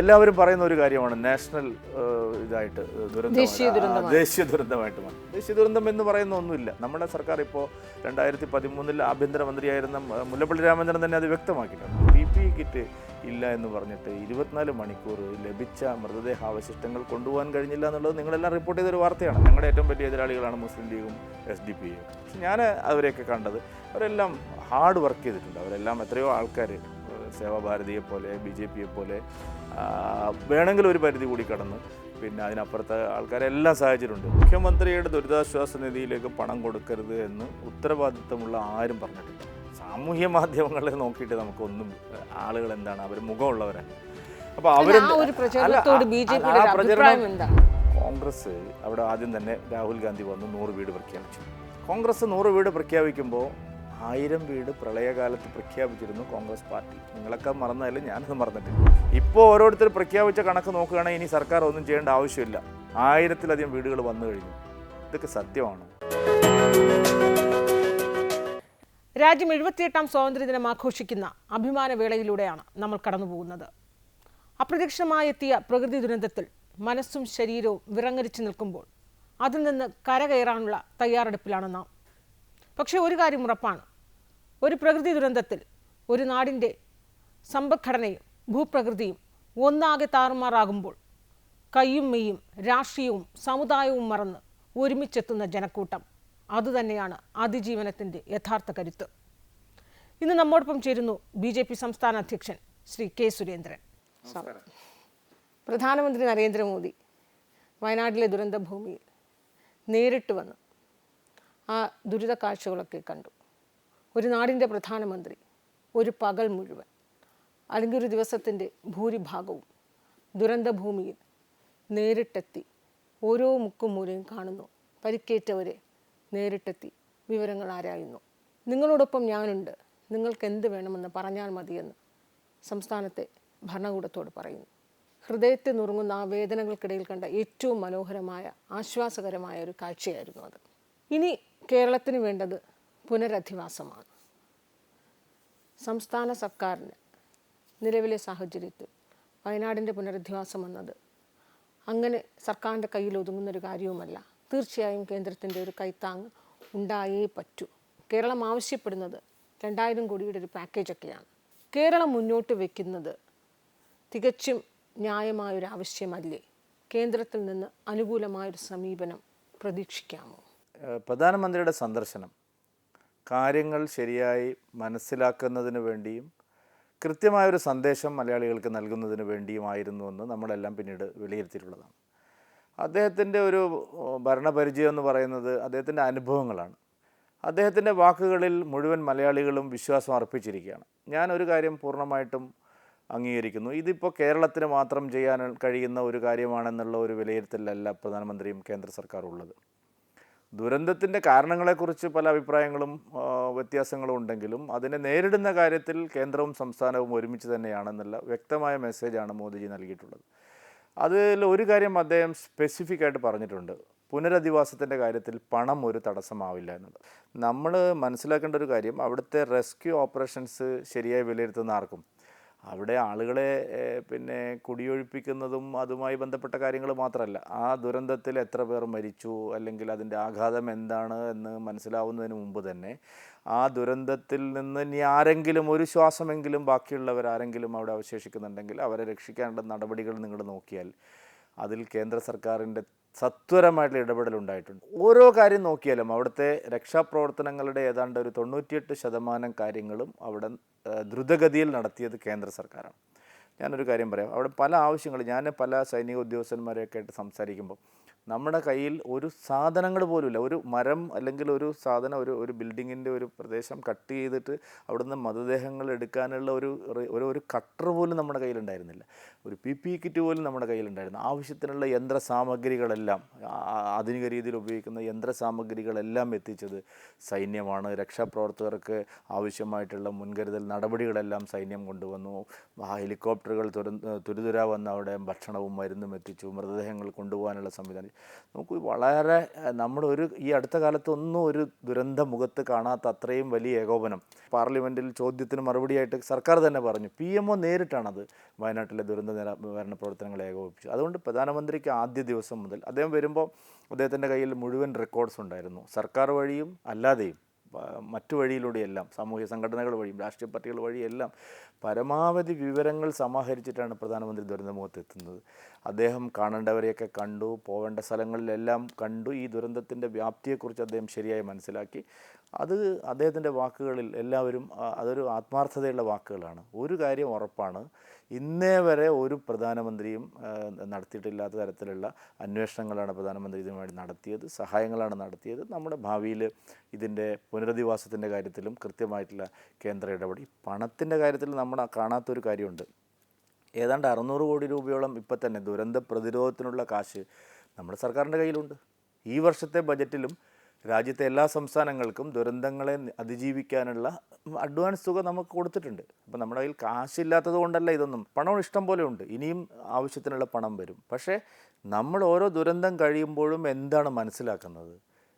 എല്ലാവരും പറയുന്ന ഒരു കാര്യമാണ് നാഷണൽ ഇതായിട്ട് ദുരന്തം. ദേശീയ ദുരന്തമായിട്ട് മാറി ദേശീയ ദുരന്തം എന്ന് പറയുന്ന ഒന്നുമില്ല. നമ്മുടെ സർക്കാർ ഇപ്പോൾ രണ്ടായിരത്തി പതിമൂന്നിൽ ആഭ്യന്തരമന്ത്രിയായിരുന്ന മുല്ലപ്പള്ളി രാമചന്ദ്രൻ തന്നെ അത് വ്യക്തമാക്കിയിട്ടുണ്ട്. പി പി കിറ്റ് ഇല്ല എന്ന് പറഞ്ഞിട്ട് ഇരുപത്തിനാല് മണിക്കൂർ ലഭിച്ച മൃതദേഹാവശിഷ്ടങ്ങൾ കൊണ്ടുപോകാൻ കഴിഞ്ഞില്ല എന്നുള്ളത് നിങ്ങളെല്ലാം റിപ്പോർട്ട് ചെയ്തൊരു വാർത്തയാണ്. ഞങ്ങളുടെ ഏറ്റവും വലിയ എതിരാളികളാണ് മുസ്ലിം ലീഗും എസ് ഡി പി പക്ഷെ ഞാൻ അവരെയൊക്കെ കണ്ടത് അവരെല്ലാം ഹാർഡ് വർക്ക് ചെയ്തിട്ടുണ്ട്. അവരെല്ലാം എത്രയോ ആൾക്കാർ സേവാഭാരതിയെ പോലെ ബി ജെ പിയെ പോലെ വേണമെങ്കിൽ ഒരു പരിധി കൂടി കടന്ന് പിന്നെ അതിനപ്പുറത്തെ ആൾക്കാരെല്ലാം ഉണ്ട് മുഖ്യമന്ത്രിയുടെ ദുരിതാശ്വാസ നിധിയിലേക്ക് പണം കൊടുക്കരുത് എന്ന് ഉത്തരവാദിത്തമുള്ള ആരും പറഞ്ഞിട്ടില്ല. സാമൂഹ്യ മാധ്യമങ്ങളെ നോക്കിയിട്ട് നമുക്കൊന്നും ആളുകൾ എന്താണ് അവർ മുഖമുള്ളവരാണ് അപ്പോൾ അവർ കോൺഗ്രസ് അവിടെ ആദ്യം തന്നെ രാഹുൽ ഗാന്ധി വന്ന് നൂറ് വീട് പ്രഖ്യാപിച്ചു. കോൺഗ്രസ് നൂറ് വീട് പ്രഖ്യാപിക്കുമ്പോൾ ആയിരം വീട് പ്രളയകാലത്ത് പ്രഖ്യാപിച്ചിരുന്നു കോൺഗ്രസ് പാർട്ടി. നിങ്ങളൊക്കെ മറന്നാലും ഞാനത് മറന്നിട്ടില്ല. ഇപ്പോൾ ഓരോരുത്തർ പ്രഖ്യാപിച്ച കണക്ക് നോക്കുകയാണെങ്കിൽ ഇനി സർക്കാർ ഒന്നും ചെയ്യേണ്ട ആവശ്യമില്ല. ആയിരത്തിലധികം വീടുകൾ വന്നു കഴിഞ്ഞു. ഇതൊക്കെ സത്യമാണ്? രാജ്യം എഴുപത്തിയെട്ടാം സ്വാതന്ത്ര്യദിനം ആഘോഷിക്കുന്ന അഭിമാന വേളയിലൂടെയാണ് നമ്മൾ കടന്നുപോകുന്നത്. അപ്രതീക്ഷിതമായി എത്തിയ പ്രകൃതി ദുരന്തത്തിൽ മനസ്സും ശരീരവും വിറങ്ങരിച്ചു നിൽക്കുമ്പോൾ അതിൽ നിന്ന് കരകയറാനുള്ള തയ്യാറെടുപ്പിലാണ് നാം. പക്ഷേ ഒരു കാര്യം ഉറപ്പാണ്. ഒരു പ്രകൃതി ദുരന്തത്തിൽ ഒരു നാടിന്റെ സമ്പദ്ഘടനയും ഭൂപ്രകൃതിയും ഒന്നാകെ താറുമാറാകുമ്പോൾ കയ്യും മെയ്യും രാഷ്ട്രീയവും സമുദായവും മറന്ന് ഒരുമിച്ചെത്തുന്ന ജനക്കൂട്ടം. അതുതന്നെയാണ് അതിജീവനത്തിന്റെ യഥാർത്ഥ കരുത്ത്. ഇന്ന് നമ്മോടൊപ്പം ചേരുന്നു ബി ജെ പി സംസ്ഥാന അധ്യക്ഷൻ ശ്രീ കെ സുരേന്ദ്രൻ. പ്രധാനമന്ത്രി നരേന്ദ്രമോദി വയനാട്ടിലെ ദുരന്ത ഭൂമിയിൽ നേരിട്ട് വന്ന് ആ ദുരിത കാഴ്ചകളൊക്കെ കണ്ടു. ഒരു നാടിന്റെ പ്രധാനമന്ത്രി ഒരു പകൽ മുഴുവൻ അല്ലെങ്കിൽ ഒരു ദിവസത്തിന്റെ ഭൂരിഭാഗവും ദുരന്തഭൂമിയിൽ നേരിട്ടെത്തി ഓരോ മുക്കും മൂലയും കാണുന്നു പരിക്കേറ്റവരെ നേരിട്ടെത്തി വിവരങ്ങൾ ആരായുന്നു. നിങ്ങളോടൊപ്പം ഞാനുണ്ട് നിങ്ങൾക്ക് എന്ത് വേണമെന്ന് പറഞ്ഞാൽ മതിയെന്ന് സംസ്ഥാനത്തെ ഭരണകൂടത്തോട് പറയുന്നു. ഹൃദയത്തെ നുറുങ്ങുന്ന ആ വേദനകൾക്കിടയിൽ കണ്ട ഏറ്റവും മനോഹരമായ ആശ്വാസകരമായ ഒരു കാഴ്ചയായിരുന്നു അത്. ഇനി കേരളത്തിന് വേണ്ടത് പുനരധിവാസമാണ്. സംസ്ഥാന സർക്കാരിന് നിലവിലെ സാഹചര്യത്തിൽ വയനാടിന്റെ പുനരധിവാസം എന്നത് അങ്ങനെ സർക്കാരിന്റെ കയ്യിൽ ഒതുങ്ങുന്നൊരു കാര്യവുമല്ല. തീർച്ചയായും കേന്ദ്രത്തിന്റെ ഒരു കൈത്താങ് ഉണ്ടായേ പറ്റൂ. കേരളം ആവശ്യപ്പെടുന്നത് രണ്ടായിരം കോടിയുടെ ഒരു പാക്കേജൊക്കെയാണ്. കേരളം മുന്നോട്ട് വയ്ക്കുന്നത് തികച്ചും ന്യായമായൊരു ആവശ്യമല്ലേ? കേന്ദ്രത്തിൽ നിന്ന് അനുകൂലമായൊരു സമീപനം പ്രതീക്ഷിക്കാമോ? പ്രധാനമന്ത്രിയുടെ സന്ദർശനം. കാര്യങ്ങൾ ശരിയായി മനസ്സിലാക്കുന്നതിന് വേണ്ടിയും കൃത്യമായൊരു സന്ദേശം മലയാളികൾക്ക് നൽകുന്നതിന് വേണ്ടിയുമായിരുന്നു എന്ന് നമ്മളെല്ലാം പിന്നീട് വിലയിരുത്തിയിട്ടുള്ളതാണ്. അദ്ദേഹത്തിന്റെ ഒരു ഭരണപരിചയം എന്ന് പറയുന്നത് അദ്ദേഹത്തിന്റെ അനുഭവങ്ങളാണ്. അദ്ദേഹത്തിന്റെ വാക്കുകളിൽ മുഴുവൻ മലയാളികളും വിശ്വാസം അർപ്പിച്ചിരിക്കുകയാണ്. ഞാൻ ഒരു കാര്യം പൂർണമായിട്ടും അംഗീകരിക്കുന്നു. ഇതിപ്പോൾ കേരളത്തിന് മാത്രം ചെയ്യാൻ കഴിയുന്ന ഒരു കാര്യമാണെന്നുള്ള ഒരു വിലയിരുത്തലല്ല പ്രധാനമന്ത്രിയും കേന്ദ്ര സർക്കാരും ഉള്ളത്. ദുരന്തത്തിന്റെ കാരണങ്ങളെക്കുറിച്ച് പല അഭിപ്രായങ്ങളും വ്യത്യാസങ്ങളും ഉണ്ടെങ്കിലും അതിനെ നേരിടുന്ന കാര്യത്തിൽ കേന്ദ്രവും സംസ്ഥാനവും ഒരുമിച്ച് തന്നെയാണെന്നുള്ള വ്യക്തമായ മെസ്സേജാണ് മോദിജി നൽകിയിട്ടുള്ളത്. അതിൽ ഒരു കാര്യം അദ്ദേഹം സ്പെസിഫിക് ആയിട്ട് പറഞ്ഞിട്ടുണ്ട്. പുനരധിവാസത്തിന്റെ കാര്യത്തിൽ പണം ഒരു തടസ്സമാവില്ല എന്നുള്ളത്. നമ്മൾ മനസ്സിലാക്കേണ്ട ഒരു കാര്യം അവിടുത്തെ റെസ്ക്യൂ ഓപ്പറേഷൻസ് ശരിയായി വിലയിരുത്തുന്ന ആർക്കും അവിടെ ആളുകളെ പിന്നെ കുടിയൊഴിപ്പിക്കുന്നതും അതുമായി ബന്ധപ്പെട്ട കാര്യങ്ങൾ മാത്രമല്ല. ആ ദുരന്തത്തിൽ എത്ര പേർ മരിച്ചു അല്ലെങ്കിൽ അതിന്റെ ആഘാതം എന്താണ് എന്ന് മനസ്സിലാവുന്നതിന് മുമ്പ് തന്നെ ആ ദുരന്തത്തിൽ നിന്ന് ഇനി ആരെങ്കിലും ഒരു ശ്വാസമെങ്കിലും ബാക്കിയുള്ളവർ ആരെങ്കിലും അവിടെ അവശേഷിക്കുന്നുണ്ടെങ്കിൽ അവരെ രക്ഷിക്കാനുള്ള നടപടികൾ നിങ്ങൾ നോക്കിയാൽ അതിൽ കേന്ദ്ര സർക്കാരിന്റെ സത്വരമായിട്ടുള്ള ഇടപെടലുണ്ടായിട്ടുണ്ട് ഓരോ കാര്യം നോക്കിയാലും അവിടുത്തെ രക്ഷാപ്രവർത്തനങ്ങളുടെ ഏതാണ്ട് ഒരു തൊണ്ണൂറ്റിയെട്ട് ശതമാനം കാര്യങ്ങളും അവിടെ ദ്രുതഗതിയിൽ നടത്തിയത് കേന്ദ്ര സർക്കാരാണ്. ഞാനൊരു കാര്യം പറയാം. അവിടെ പല ആവശ്യങ്ങൾ ഞാൻ പല സൈനിക ഉദ്യോഗസ്ഥന്മാരെയൊക്കെ ആയിട്ട് സംസാരിക്കുമ്പോൾ നമ്മുടെ കയ്യിൽ ഒരു സാധനങ്ങൾ പോലുമില്ല. ഒരു മരം അല്ലെങ്കിൽ ഒരു സാധനം ഒരു ഒരു ബിൽഡിങ്ങിന്റെ ഒരു പ്രദേശം കട്ട് ചെയ്തിട്ട് അവിടുന്ന് മൃതദേഹങ്ങൾ എടുക്കാനുള്ള ഒരു ഒരു കട്ടർ പോലും നമ്മുടെ കയ്യിലുണ്ടായിരുന്നില്ല ഒരു പി പി കിറ്റ് പോലും നമ്മുടെ കയ്യിലുണ്ടായിരുന്നു. ആവശ്യത്തിനുള്ള യന്ത്ര സാമഗ്രികളെല്ലാം ആധുനിക രീതിയിൽ ഉപയോഗിക്കുന്ന യന്ത്ര സാമഗ്രികളെല്ലാം എത്തിച്ചത് സൈന്യമാണ്. രക്ഷാപ്രവർത്തകർക്ക് ആവശ്യമായിട്ടുള്ള മുൻകരുതൽ നടപടികളെല്ലാം സൈന്യം കൊണ്ടുവന്നു. ഹെലികോപ്റ്ററുകൾ തുര തുരുതുരാ വന്ന് അവിടെ ഭക്ഷണവും മരുന്നും എത്തിച്ചു. മൃതദേഹങ്ങൾ കൊണ്ടുപോകാനുള്ള സംവിധാനം നമുക്ക് വളരെ നമ്മൾ ഒരു ഈ അടുത്ത കാലത്തൊന്നും ഒരു ദുരന്ത മുഖത്ത് കാണാത്ത അത്രയും വലിയ ഏകോപനം. പാർലമെന്റിൽ ചോദ്യത്തിന് മറുപടിയായിട്ട് സർക്കാർ തന്നെ പറഞ്ഞു. പി എം നേരിട്ടാണത് വയനാട്ടിലെ ദുരന്ത നിവാരണ പ്രവർത്തനങ്ങൾ ഏകോപിപ്പിച്ചു. അതുകൊണ്ട് പ്രധാനമന്ത്രിക്ക് ആദ്യ ദിവസം മുതൽ അദ്ദേഹം വരുമ്പോൾ അദ്ദേഹത്തിന്റെ കയ്യിൽ മുഴുവൻ റെക്കോർഡ്സ് ഉണ്ടായിരുന്നു. സർക്കാർ വഴിയും അല്ലാതെയും മറ്റു വഴിയിലൂടെയെല്ലാം സാമൂഹ്യ സംഘടനകൾ വഴിയും രാഷ്ട്രീയ പാർട്ടികൾ വഴിയെല്ലാം പരമാവധി വിവരങ്ങൾ സമാഹരിച്ചിട്ടാണ് പ്രധാനമന്ത്രി ദുരന്തമുഖത്ത് എത്തുന്നത് അദ്ദേഹം കാണേണ്ടവരെയൊക്കെ കണ്ടു പോവേണ്ട സ്ഥലങ്ങളിലെല്ലാം കണ്ടു ഈ ദുരന്തത്തിന്റെ വ്യാപ്തിയെക്കുറിച്ച് അദ്ദേഹം ശരിയായി മനസ്സിലാക്കി. അത് അദ്ദേഹത്തിന്റെ വാക്കുകളിൽ എല്ലാവരും അതൊരു ആത്മാർത്ഥതയുള്ള വാക്കുകളാണ്. ഒരു കാര്യം ഉറപ്പാണ് ഇന്നേ വരെ ഒരു പ്രധാനമന്ത്രിയും നടത്തിയിട്ടില്ലാത്ത തരത്തിലുള്ള അന്വേഷണങ്ങളാണ് പ്രധാനമന്ത്രി ഇതിനുവേണ്ടി നടത്തിയത് സഹായങ്ങളാണ് നടത്തിയത്. നമ്മുടെ ഭാവിയിൽ ഇതിന്റെ പുനരധിവാസത്തിന്റെ കാര്യത്തിലും കൃത്യമായിട്ടുള്ള കേന്ദ്ര ഇടപെടൽ. പണത്തിന്റെ കാര്യത്തിൽ നമ്മൾ കാണാത്തൊരു കാര്യമുണ്ട്. ഏതാണ്ട് അറുന്നൂറ് കോടി രൂപയോളം ഇപ്പം തന്നെ ദുരന്ത പ്രതിരോധത്തിനുള്ള കാശ് നമ്മുടെ സർക്കാരിന്റെ കയ്യിലുണ്ട്. ഈ വർഷത്തെ ബജറ്റിലും രാജ്യത്തെ എല്ലാ സംസ്ഥാനങ്ങൾക്കും ദുരന്തങ്ങളെ അതിജീവിക്കാനുള്ള അഡ്വാൻസ് തുക നമുക്ക് കൊടുത്തിട്ടുണ്ട്. അപ്പോൾ നമ്മുടെ കയ്യിൽ കാശില്ലാത്തത് കൊണ്ടല്ല ഇതൊന്നും. പണം ഇഷ്ടം പോലെ ഉണ്ട്. ഇനിയും ആവശ്യത്തിനുള്ള പണം വരും. പക്ഷേ നമ്മൾ ഓരോ ദുരന്തം കഴിയുമ്പോഴും എന്താണ് മനസ്സിലാക്കുന്നത്?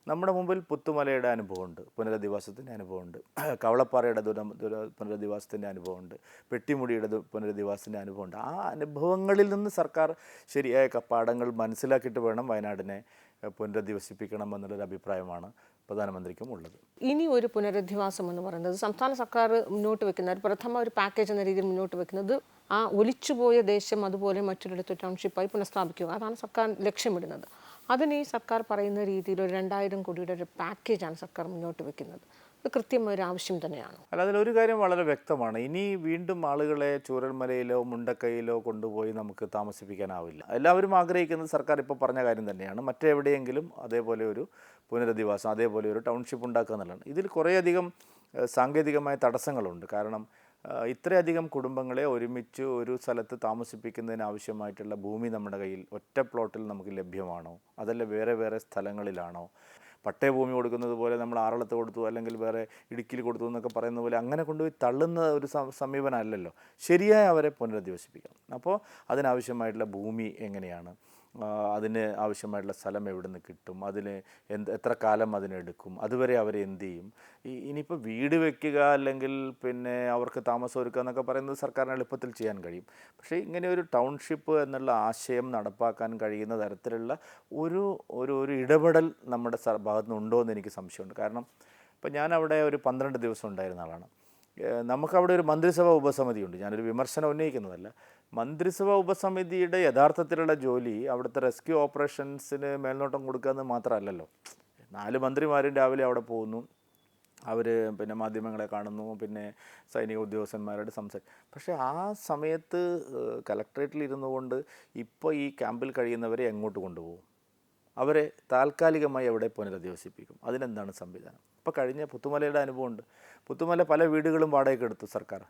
നമ്മുടെ മുമ്പിൽ പുത്തുമലയുടെ അനുഭവമുണ്ട്. പുനരധിവാസത്തിന്റെ അനുഭവമുണ്ട്. കവളപ്പാറയുടെ ദുര ദുര പുനരധിവാസത്തിന്റെ അനുഭവമുണ്ട്. പെട്ടിമുടിയുടെ പുനരധിവാസത്തിന്റെ അനുഭവമുണ്ട്. ആ അനുഭവങ്ങളിൽ നിന്ന് സർക്കാർ ശരിയായ പാഠങ്ങൾ മനസ്സിലാക്കിയിട്ട് വേണം വയനാടിനെ എഹ്, പുനരധിവസിപ്പിക്കണം എന്നുള്ളൊരു അഭിപ്രായമാണ് പ്രധാനമന്ത്രിക്കും ഉള്ളത്. ഇനി ഒരു പുനരധിവാസം എന്ന് പറയുന്നത് സംസ്ഥാന സർക്കാർ മുന്നോട്ട് വെക്കുന്ന ഒരു പ്രഥമ ഒരു പാക്കേജ് എന്ന രീതിയിൽ മുന്നോട്ട് വെക്കുന്നത് ആ ഒലിച്ചുപോയ ദേശം അതുപോലെ മറ്റൊരിടത്ത് ടൗൺഷിപ്പായി പുനഃസ്ഥാപിക്കുക. അതാണ് സർക്കാർ ലക്ഷ്യമിടുന്നത്. അതിന് ഈ സർക്കാർ പറയുന്ന രീതിയിൽ ഒരു രണ്ടായിരം കോടിയുടെ ഒരു പാക്കേജാണ് സർക്കാർ മുന്നോട്ട് വെക്കുന്നത്. ഇത് കൃത്യമായ ഒരു ആവശ്യം തന്നെയാണ്. അല്ല അതിലൊരു കാര്യം വളരെ വ്യക്തമാണ്. ഇനി വീണ്ടും ആളുകളെ ചൂരൽമലയിലോ മുണ്ടക്കൈയിലോ കൊണ്ടുപോയി നമുക്ക് താമസിപ്പിക്കാനാവില്ല. എല്ലാവരും ആഗ്രഹിക്കുന്നത് സർക്കാർ ഇപ്പോൾ പറഞ്ഞ കാര്യം തന്നെയാണ്. മറ്റെവിടെയെങ്കിലും അതേപോലെ ഒരു പുനരധിവാസം അതേപോലെ ഒരു ടൗൺഷിപ്പ് ഉണ്ടാക്കുക എന്നുള്ളതാണ്. ഇതിൽ കുറേയധികം സാങ്കേതികമായ തടസ്സങ്ങളുണ്ട്. കാരണം ഇത്രയധികം കുടുംബങ്ങളെ ഒരുമിച്ച് ഒരു സ്ഥലത്ത് താമസിപ്പിക്കുന്നതിന് ആവശ്യമായിട്ടുള്ള ഭൂമി നമ്മുടെ കയ്യിൽ ഒറ്റ പ്ലോട്ടിൽ നമുക്ക് ലഭ്യമാണോ? അതല്ല വേറെ വേറെ സ്ഥലങ്ങളിലാണോ? പട്ടയ ഭൂമി കൊടുക്കുന്നത് പോലെ നമ്മൾ ആറളത്ത് കൊടുത്തു അല്ലെങ്കിൽ വേറെ ഇടുക്കിയിൽ കൊടുത്തു എന്നൊക്കെ പറയുന്ന പോലെ അങ്ങനെ കൊണ്ടുപോയി തള്ളുന്ന ഒരു സമീപനമല്ലല്ലോ ശരിയായ അവരെ പുനരധിവസിപ്പിക്കണം. അപ്പോൾ അതിനാവശ്യമായിട്ടുള്ള ഭൂമി എങ്ങനെയാണ്? അതിന് ആവശ്യമായിട്ടുള്ള സ്ഥലം എവിടെ നിന്ന് കിട്ടും? അതിന് എന്ത് എത്ര കാലം അതിനെടുക്കും? അതുവരെ അവർ എന്ത് ചെയ്യും? ഇനിയിപ്പോൾ വീട് വെക്കുക അല്ലെങ്കിൽ പിന്നെ അവർക്ക് താമസം ഒരുക്കുക എന്നൊക്കെ പറയുന്നത് സർക്കാരിന് എളുപ്പത്തിൽ ചെയ്യാൻ കഴിയും. പക്ഷേ ഇങ്ങനെ ഒരു ടൗൺഷിപ്പ് എന്നുള്ള ആശയം നടപ്പാക്കാൻ കഴിയുന്ന തരത്തിലുള്ള ഒരു ഒരു ഒരു ഇടപെടൽ നമ്മുടെ ഭാഗത്ത് നിന്നുണ്ടോ എന്ന് എനിക്ക് സംശയമുണ്ട്. കാരണം ഇപ്പം ഞാൻ അവിടെ ഒരു പന്ത്രണ്ട് ദിവസം ഉണ്ടായിരുന്ന ആളാണ്. നമുക്കവിടെ ഒരു മന്ത്രിസഭാ ഉപസമിതിയുണ്ട് ഞാനൊരു വിമർശനം ഉന്നയിക്കുന്നതല്ല. മന്ത്രിസഭാ ഉപസമിതിയുടെ യഥാർത്ഥത്തിലുള്ള ജോലി അവിടുത്തെ റെസ്ക്യൂ ഓപ്പറേഷൻസിന് മേൽനോട്ടം കൊടുക്കുക എന്ന് മാത്രമല്ലല്ലോ. നാല് മന്ത്രിമാരും രാവിലെ അവിടെ പോകുന്നു. അവർ പിന്നെ മാധ്യമങ്ങളെ കാണുന്നു. പിന്നെ സൈനിക ഉദ്യോഗസ്ഥന്മാരോട് സംസാരിക്കും പക്ഷേ ആ സമയത്ത് കലക്ട്രേറ്റിൽ ഇരുന്നു കൊണ്ട് ഇപ്പോൾ ഈ ക്യാമ്പിൽ കഴിയുന്നവരെ എങ്ങോട്ട് കൊണ്ടുപോകും? അവരെ താൽക്കാലികമായി എവിടെ പുനരധിവസിപ്പിക്കും? അതിനെന്താണ് സംവിധാനം? ഇപ്പോൾ കഴിഞ്ഞ പുത്തുമലയുടെ അനുഭവമുണ്ട്. പുത്തുമല പല വീടുകളും വാടകയ്ക്ക് എടുത്തു സർക്കാർ.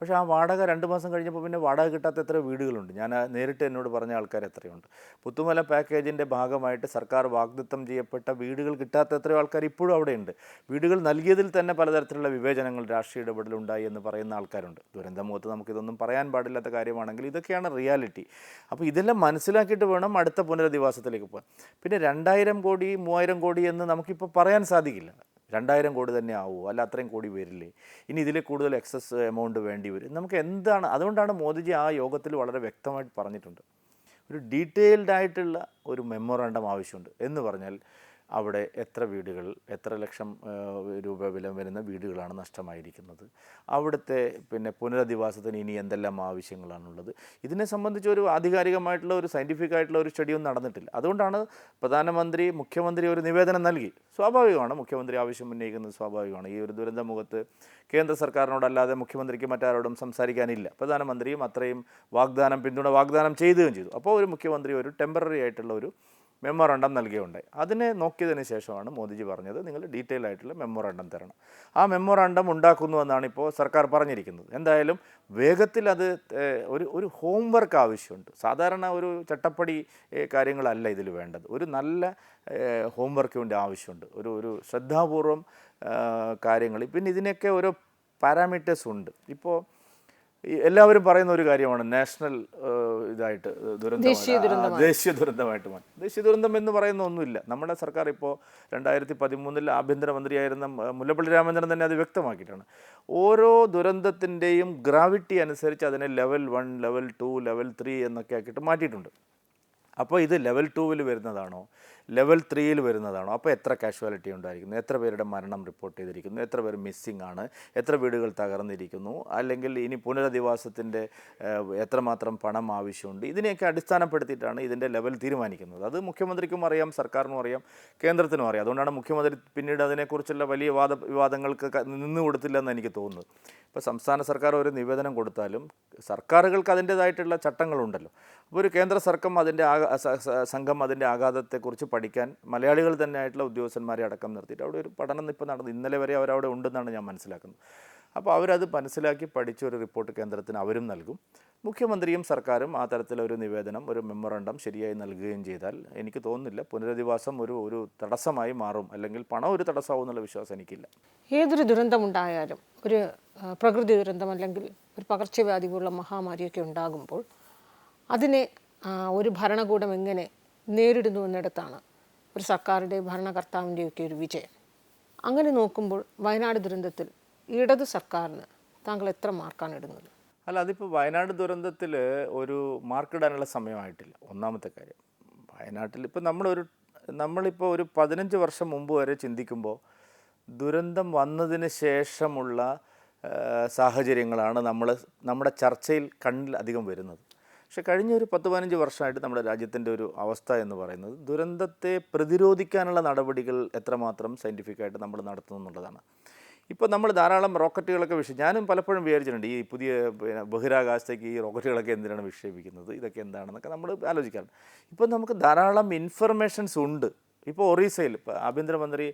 പക്ഷേ ആ വാടക രണ്ട് മാസം കഴിഞ്ഞപ്പോൾ പിന്നെ വാടക കിട്ടാത്ത എത്ര വീടുകളുണ്ട്. ഞാൻ നേരിട്ട് എന്നോട് പറഞ്ഞ ആൾക്കാർ എത്രയുണ്ട്. പുത്തുമല പാക്കേജിന്റെ ഭാഗമായിട്ട് സർക്കാർ വാഗ്ദത്തം ചെയ്യപ്പെട്ട വീടുകൾ കിട്ടാത്ത എത്രയോ ആൾക്കാർ ഇപ്പോഴും അവിടെയുണ്ട്. വീടുകൾ നൽകിയതിൽ തന്നെ പലതരത്തിലുള്ള വിവേചനങ്ങൾ രാഷ്ട്രീയ ഇടപെടലുണ്ടായി എന്ന് പറയുന്ന ആൾക്കാരുണ്ട്. ദുരന്തമുഖത്ത് നമുക്കിതൊന്നും പറയാൻ പാടില്ലാത്ത കാര്യമാണെങ്കിൽ ഇതൊക്കെയാണ് റിയാലിറ്റി. അപ്പോൾ ഇതെല്ലാം മനസ്സിലാക്കിയിട്ട് വേണം അടുത്ത പുനരധിവാസത്തിലേക്ക് പോകാൻ. പിന്നെ രണ്ടായിരം കോടി മൂവായിരം കോടി എന്ന് നമുക്കിപ്പോൾ പറയാൻ സാധിക്കില്ല. രണ്ടായിരം കോടി തന്നെ ആവുമോ? അല്ല അത്രയും കോടി വരില്ലേ? ഇനി ഇതിൽ കൂടുതൽ എക്സസ് എമൗണ്ട് വേണ്ടി വരും. നമുക്ക് എന്താണ് അതുകൊണ്ടാണ് മോദിജി ആ യോഗത്തിൽ വളരെ വ്യക്തമായിട്ട് പറഞ്ഞിട്ടുണ്ട്. ഒരു ഡീറ്റെയിൽഡ് ആയിട്ടുള്ള ഒരു മെമ്മോറാണ്ടം ആവശ്യമുണ്ട്. എന്ന് പറഞ്ഞാൽ അവിടെ എത്ര വീടുകൾ എത്ര ലക്ഷം രൂപ വില വരുന്ന വീടുകളാണ് നഷ്ടമായിരിക്കുന്നത്. അവിടുത്തെ പിന്നെ പുനരധിവാസത്തിന് ഇനി എന്തെല്ലാം ആവശ്യങ്ങളാണുള്ളത്? ഇതിനെ സംബന്ധിച്ച് ഒരു ആധികാരികമായിട്ടുള്ള ഒരു സയന്റിഫിക് ആയിട്ടുള്ള ഒരു സ്റ്റഡിയൊന്നും നടന്നിട്ടില്ല. അതുകൊണ്ടാണ് പ്രധാനമന്ത്രി മുഖ്യമന്ത്രി ഒരു നിവേദനം നൽകി. സ്വാഭാവികമാണ് മുഖ്യമന്ത്രി ആവശ്യം ഉന്നയിക്കുന്നത് സ്വാഭാവികമാണ്. ഈ ഒരു ദുരന്ത മുഖത്ത് കേന്ദ്ര സർക്കാരിനോടല്ലാതെ മുഖ്യമന്ത്രിക്ക് മറ്റാരോടും സംസാരിക്കാനില്ല. പ്രധാനമന്ത്രിയും അത്രയും വാഗ്ദാനം പിന്തുണ വാഗ്ദാനം ചെയ്യുകയും ചെയ്തു. അപ്പോൾ ഒരു മുഖ്യമന്ത്രി ഒരു ടെമ്പററി ആയിട്ടുള്ള ഒരു മെമ്മോറാണ്ടം നൽകിയുണ്ട്. അതിനെ നോക്കിയതിന് ശേഷമാണ് മോദിജി പറഞ്ഞത് നിങ്ങൾ ഡീറ്റെയിൽ ആയിട്ടുള്ള മെമ്മോറണ്ടം തരണം. ആ മെമ്മോറണ്ടം ഉണ്ടാക്കുന്നു എന്നാണ് ഇപ്പോൾ സർക്കാർ പറഞ്ഞിരിക്കുന്നത്. എന്തായാലും വേഗത്തിൽ അത് ഒരു ഒരു ഹോംവർക്ക് ആവശ്യമുണ്ട്. സാധാരണ ഒരു ചട്ടപ്പടി കാര്യങ്ങളല്ല ഇതിൽ വേണ്ടത്. ഒരു നല്ല ഹോംവർക്ക് വേണ്ടി ആവശ്യമുണ്ട്. ഒരു ഒരു ശ്രദ്ധാപൂർവം കാര്യങ്ങൾ. പിന്നെ ഇതിനൊക്കെ ഓരോ പാരാമീറ്റേഴ്സ് ഉണ്ട്. ഇപ്പോൾ എല്ലാവരും പറയുന്ന ഒരു കാര്യമാണ് നാഷണൽ ഇതായിട്ട് ദുരന്തം. ദേശീയ ദുരന്തമായി. ദേശീയ ദുരന്തമായിട്ട് മാറ്റി. ദേശീയ ദുരന്തം എന്ന് പറയുന്ന ഒന്നുമില്ല. നമ്മുടെ സർക്കാർ ഇപ്പോൾ രണ്ടായിരത്തി പതിമൂന്നിൽ ആഭ്യന്തരമന്ത്രിയായിരുന്ന മുല്ലപ്പള്ളി രാമചന്ദ്രൻ തന്നെ അത് വ്യക്തമാക്കിയിട്ടാണ്. ഓരോ ദുരന്തത്തിന്റെയും ഗ്രാവിറ്റി അനുസരിച്ച് അതിനെ level one level two level three എന്നൊക്കെ ആക്കിയിട്ട് മാറ്റിയിട്ടുണ്ട്. അപ്പോൾ ഇത് ലെവൽ ടൂവിൽ വരുന്നതാണോ? ലെവൽ ത്രീയിൽ വരുന്നതാണോ? അപ്പോൾ എത്ര കാഷ്വാലിറ്റി ഉണ്ടായിരിക്കുന്നു? എത്ര പേരുടെ മരണം റിപ്പോർട്ട് ചെയ്തിരിക്കുന്നു? എത്ര പേർ മിസ്സിംഗ് ആണ്? എത്ര വീടുകൾ തകർന്നിരിക്കുന്നു? അല്ലെങ്കിൽ ഇനി പുനരധിവാസത്തിന്റെ എത്രമാത്രം പണം ആവശ്യമുണ്ട്? ഇതിനെയൊക്കെ അടിസ്ഥാനപ്പെടുത്തിയിട്ടാണ് ഇതിന്റെ ലെവൽ തീരുമാനിക്കുന്നത്. അത് മുഖ്യമന്ത്രിക്കും അറിയാം സർക്കാരിനും അറിയാം കേന്ദ്രത്തിനും അറിയാം. അതുകൊണ്ടാണ് മുഖ്യമന്ത്രി പിന്നീട് അതിനെക്കുറിച്ചുള്ള വലിയ വാദ വിവാദങ്ങൾക്ക് നിന്ന് കൊടുത്തില്ലെന്ന് എനിക്ക് തോന്നുന്നത്. ഇപ്പോൾ സംസ്ഥാന സർക്കാർ ഒരു നിവേദനം കൊടുത്താലും സർക്കാരുകൾക്ക് അതിന്റേതായിട്ടുള്ള ചട്ടങ്ങളുണ്ടല്ലോ. അപ്പോൾ ഒരു കേന്ദ്ര സർക്കം അതിന്റെ സംഘം അതിന്റെ ആഘാതത്തെക്കുറിച്ച് പഠിക്കാൻ മലയാളികൾ തന്നെ ആയിട്ടുള്ള ഉദ്യോഗസ്ഥന്മാരെ അടക്കം നിർത്തിയിട്ട് അവിടെ ഒരു പഠനം ഇപ്പോൾ നടന്നു ഇന്നലെ വരെ അവരവിടെ ഉണ്ടെന്നാണ് ഞാൻ മനസ്സിലാക്കുന്നത്. അപ്പോൾ അവരത് മനസ്സിലാക്കി പഠിച്ച ഒരു റിപ്പോർട്ട് കേന്ദ്രത്തിന് അവരും നൽകും. മുഖ്യമന്ത്രിയും സർക്കാരും ആ തരത്തിലൊരു നിവേദനം ഒരു മെമ്മറണ്ടം ശരിയായി നൽകുകയും ചെയ്താൽ എനിക്ക് തോന്നുന്നില്ല പുനരധിവാസം ഒരു ഒരു തടസ്സമായി മാറും. അല്ലെങ്കിൽ പണം ഒരു തടസ്സമാവും എന്നുള്ള വിശ്വാസം എനിക്കില്ല. ഏതൊരു ദുരന്തമുണ്ടായാലും ഒരു പ്രകൃതി ദുരന്തം അല്ലെങ്കിൽ ഒരു പകർച്ചവ്യാധി പോലുള്ള മഹാമാരിയൊക്കെ ഉണ്ടാകുമ്പോൾ അതിനെ ഒരു ഭരണകൂടം എങ്ങനെ നേരിടുന്നു എന്നിടത്താണ് ഒരു സർക്കാരുടെയും ഭരണകർത്താവിന്റെയൊക്കെ ഒരു വിജയം. അങ്ങനെ നോക്കുമ്പോൾ വയനാട് ദുരന്തത്തിൽ ഇടത് സർക്കാരിന് താങ്കൾ എത്ര മാർക്കാണ് ഇടുന്നത്? അല്ല അതിപ്പോൾ വയനാട് ദുരന്തത്തിൽ ഒരു മാർക്കിടാനുള്ള സമയമായിട്ടില്ല. ഒന്നാമത്തെ കാര്യം. വയനാട്ടിൽ ഇപ്പോൾ നമ്മളൊരു നമ്മളിപ്പോൾ ഒരു പതിനഞ്ച് വർഷം മുമ്പ് വരെ ചിന്തിക്കുമ്പോൾ ദുരന്തം വന്നതിന് ശേഷമുള്ള സാഹചര്യങ്ങളാണ് നമ്മൾ നമ്മുടെ ചർച്ചയിൽ കണ്ണിൽ അധികം വരുന്നത്. പക്ഷെ കഴിഞ്ഞ ഒരു പത്ത് പതിനഞ്ച് വർഷമായിട്ട് നമ്മുടെ രാജ്യത്തിന്റെ ഒരു അവസ്ഥ എന്ന് പറയുന്നത് ദുരന്തത്തെ പ്രതിരോധിക്കാനുള്ള നടപടികൾ എത്രമാത്രം സയന്റിഫിക്കായിട്ട് നമ്മൾ നടത്തുന്നു എന്നുള്ളതാണ് ഇപ്പോൾ നമ്മൾ ധാരാളം റോക്കറ്റുകളൊക്കെ വിഷ ഞാനും പലപ്പോഴും വിചാരിച്ചിട്ടുണ്ട് ഈ പുതിയ പിന്നെ ബഹിരാകാശത്തേക്ക് ഈ റോക്കറ്റുകളൊക്കെ എന്തിനാണ് വിക്ഷേപിക്കുന്നത്? ഇതൊക്കെ എന്താണെന്നൊക്കെ നമ്മൾ ആലോചിക്കാറുണ്ട്. ഇപ്പോൾ നമുക്ക് ധാരാളം ഇൻഫർമേഷൻസ് ഉണ്ട്. ഇപ്പോൾ ഒറീസയിൽ ആഭ്യന്തരമന്ത്രി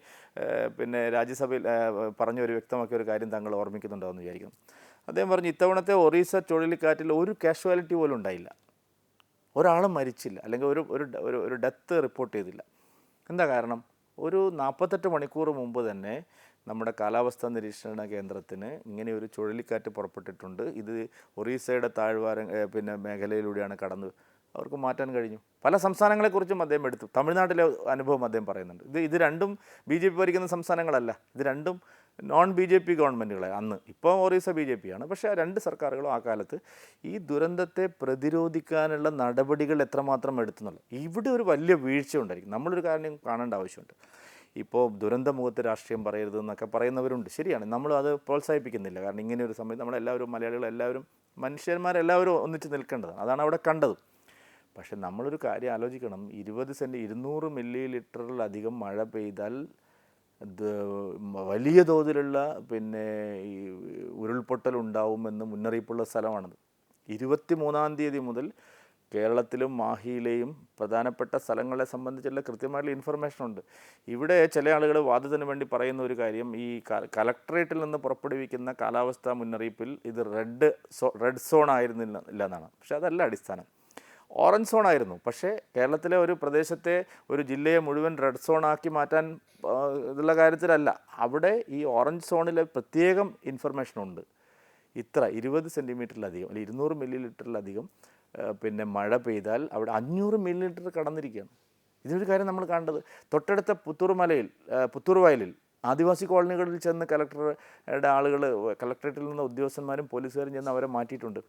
പിന്നെ രാജ്യസഭയിൽ പറഞ്ഞ ഒരു വ്യക്തമാക്കിയ ഒരു കാര്യം താങ്കൾ ഓർമ്മിക്കുന്നുണ്ടാവുമെന്ന് വിചാരിക്കുന്നു. അദ്ദേഹം പറഞ്ഞു ഇത്തവണത്തെ ഒറീസ ചുഴലിക്കാറ്റിൽ ഒരു കാഷ്വാലിറ്റി പോലും ഉണ്ടായില്ല. ഒരാളും മരിച്ചില്ല. അല്ലെങ്കിൽ ഒരു ഒരു ഒരു ഡെത്ത് റിപ്പോർട്ട് ചെയ്തില്ല. എന്താ കാരണം? ഒരു നാൽപ്പത്തെട്ട് മണിക്കൂർ മുമ്പ് തന്നെ നമ്മുടെ കാലാവസ്ഥാ നിരീക്ഷണ കേന്ദ്രത്തിന് ഇങ്ങനെ ഒരു ചുഴലിക്കാറ്റ് പുറപ്പെട്ടിട്ടുണ്ട്. ഇത് ഒറീസയുടെ താഴ്വാര പിന്നെ മേഖലയിലൂടെയാണ് കടന്ന് അവർക്ക് മാറ്റാൻ കഴിഞ്ഞു. പല സംസ്ഥാനങ്ങളെക്കുറിച്ചും അദ്ദേഹം എടുത്തു. തമിഴ്നാട്ടിലെ അനുഭവം അദ്ദേഹം പറയുന്നുണ്ട്. ഇത് ഇത് രണ്ടും ബി ജെ പി ഭരിക്കുന്ന സംസ്ഥാനങ്ങളല്ല. ഇത് രണ്ടും നോൺ ബി ജെ പി ഗവൺമെന്റുകളെ അന്ന്. ഇപ്പോൾ ഒറീസ ബി ജെ പി ആണ് പക്ഷേ ആ രണ്ട് സർക്കാരുകളും ആ കാലത്ത് ഈ ദുരന്തത്തെ പ്രതിരോധിക്കാനുള്ള നടപടികൾ എത്രമാത്രം എടുത്തുന്നുള്ളു ഇവിടെ ഒരു വലിയ വീഴ്ച ഉണ്ടായിരിക്കും നമ്മളൊരു കാര്യം കാണേണ്ട ആവശ്യമുണ്ട്. ഇപ്പോൾ ദുരന്തമുഖത്ത് രാഷ്ട്രീയം പറയരുത് എന്നൊക്കെ പറയുന്നവരുണ്ട്. ശരിയാണ്. നമ്മൾ അത് പ്രോത്സാഹിപ്പിക്കുന്നില്ല. കാരണം ഇങ്ങനെ ഒരു സമയത്ത് നമ്മളെല്ലാവരും മലയാളികൾ എല്ലാവരും മനുഷ്യന്മാരെല്ലാവരും ഒന്നിച്ച് നിൽക്കേണ്ടതാണ്. അതാണ് അവിടെ കണ്ടത്. പക്ഷെ നമ്മളൊരു കാര്യം ആലോചിക്കണം. ഇരുപത് സെന്റ് ഇരുന്നൂറ് മില്ലി ലിറ്ററിലധികം മഴ പെയ്താൽ വലിയ തോതിലുള്ള പിന്നെ ഈ ഉരുൾപൊട്ടൽ ഉണ്ടാവുമെന്ന് മുന്നറിയിപ്പുള്ള സ്ഥലമാണത്. ഇരുപത്തി മൂന്നാം തീയതി മുതൽ കേരളത്തിലും മാഹിയിലെയും പ്രധാനപ്പെട്ട സ്ഥലങ്ങളെ സംബന്ധിച്ചുള്ള കൃത്യമായിട്ടുള്ള ഇൻഫർമേഷൻ ഉണ്ട്. ഇവിടെ ചില ആളുകൾ വാദത്തിന് വേണ്ടി പറയുന്ന ഒരു കാര്യം ഈ കലക്ടറേറ്റിൽ നിന്ന് പുറപ്പെടുവിക്കുന്ന കാലാവസ്ഥാ മുന്നറിയിപ്പിൽ ഇത് റെഡ് സോ റെഡ് സോൺ ആയിരുന്നില്ല ഇല്ല എന്നാണ് പക്ഷേ അതല്ല അടിസ്ഥാനം. ഓറഞ്ച് സോൺ ആയിരുന്നു. പക്ഷേ കേരളത്തിലെ ഒരു പ്രദേശത്തെ ഒരു ജില്ലയെ മുഴുവൻ റെഡ് സോൺ ആക്കി മാറ്റാൻ ഇതുള്ള കാര്യത്തിലല്ല. അവിടെ ഈ ഓറഞ്ച് സോണിലെ പ്രത്യേകം ഇൻഫർമേഷൻ ഉണ്ട്. ഇത്ര ഇരുപത് സെന്റിമീറ്ററിലധികം അല്ലെങ്കിൽ ഇരുന്നൂറ് മില്ലി ലിറ്ററിലധികം പിന്നെ മഴ പെയ്താൽ അവിടെ അഞ്ഞൂറ് മില്ലി ലിറ്റർ കടന്നിരിക്കുകയാണ്. ഇതിനൊരു കാര്യം നമ്മൾ കാണേണ്ടത് തൊട്ടടുത്ത പുത്തൂർ മലയിൽ പുത്തൂർ വയലിൽ ആദിവാസി കോളനികളിൽ ചെന്ന് കലക്ടറുടെ ആളുകൾ കലക്ടറേറ്റിൽ നിന്ന് ഉദ്യോഗസ്ഥന്മാരും പോലീസുകാരും ചെന്ന് അവരെ മാറ്റിയിട്ടുണ്ട്.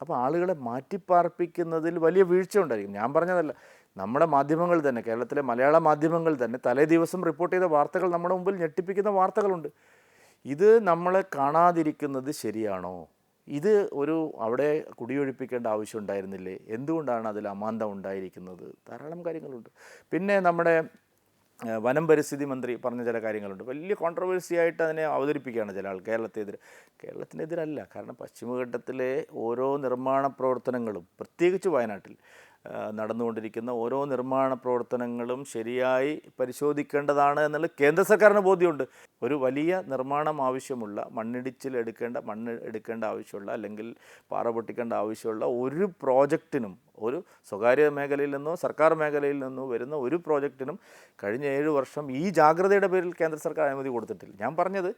അപ്പോൾ ആളുകളെ മാറ്റിപ്പാർപ്പിക്കുന്നതിൽ വലിയ വീഴ്ച ഉണ്ടായിരിക്കും. ഞാൻ പറഞ്ഞതല്ല നമ്മുടെ മാധ്യമങ്ങൾ തന്നെ കേരളത്തിലെ മലയാള മാധ്യമങ്ങൾ തന്നെ തലേ ദിവസം റിപ്പോർട്ട് ചെയ്ത വാർത്തകൾ നമ്മുടെ മുമ്പിൽ ഞെട്ടിപ്പിക്കുന്ന വാർത്തകളുണ്ട്. ഇത് നമ്മളെ കാണാതിരിക്കുന്നത് ശരിയാണോ? ഇത് ഒരു അവിടെ കുടിയൊഴിപ്പിക്കേണ്ട ആവശ്യം ഉണ്ടായിരുന്നില്ലേ? എന്തുകൊണ്ടാണ് അതിൽ അമാന്തം ഉണ്ടായിരിക്കുന്നത്? ധാരാളം കാര്യങ്ങളുണ്ട്. പിന്നെ നമ്മുടെ വനം പരിസ്ഥിതി മന്ത്രി പറഞ്ഞ ചില കാര്യങ്ങളുണ്ട്. വലിയ കോൺട്രവേഴ്സി ആയിട്ട് അതിനെ അവതരിപ്പിക്കുകയാണ് ചില ആൾ കേരളത്തിനെതിരെ കേരളത്തിനെതിരല്ല. കാരണം പശ്ചിമഘട്ടത്തിലെ ഓരോ നിർമ്മാണ പ്രവർത്തനങ്ങളും പ്രത്യേകിച്ച് വയനാട്ടിൽ നടന്നുകൊണ്ടിരിക്കുന്ന ഓരോ നിർമ്മാണ പ്രവർത്തനങ്ങളും ശരിയായി പരിശോധിക്കേണ്ടതാണ് എന്നുള്ള കേന്ദ്ര സർക്കാരിന് ബോധ്യമുണ്ട്. ഒരു വലിയ നിർമ്മാണം ആവശ്യമുള്ള മണ്ണിടിച്ചിൽ എടുക്കേണ്ട മണ്ണ് എടുക്കേണ്ട ആവശ്യമുള്ള അല്ലെങ്കിൽ പാറ പൊട്ടിക്കേണ്ട ആവശ്യമുള്ള ഒരു പ്രോജക്റ്റിനും ഒരു സ്വകാര്യ മേഖലയിൽ നിന്നോ സർക്കാർ മേഖലയിൽ നിന്നോ വരുന്ന ഒരു പ്രോജക്റ്റിനും കഴിഞ്ഞ ഏഴ് വർഷം ഈ ജാഗ്രതയുടെ പേരിൽ കേന്ദ്ര സർക്കാർ അനുമതി കൊടുത്തിട്ടില്ല. ഞാൻ പറഞ്ഞത്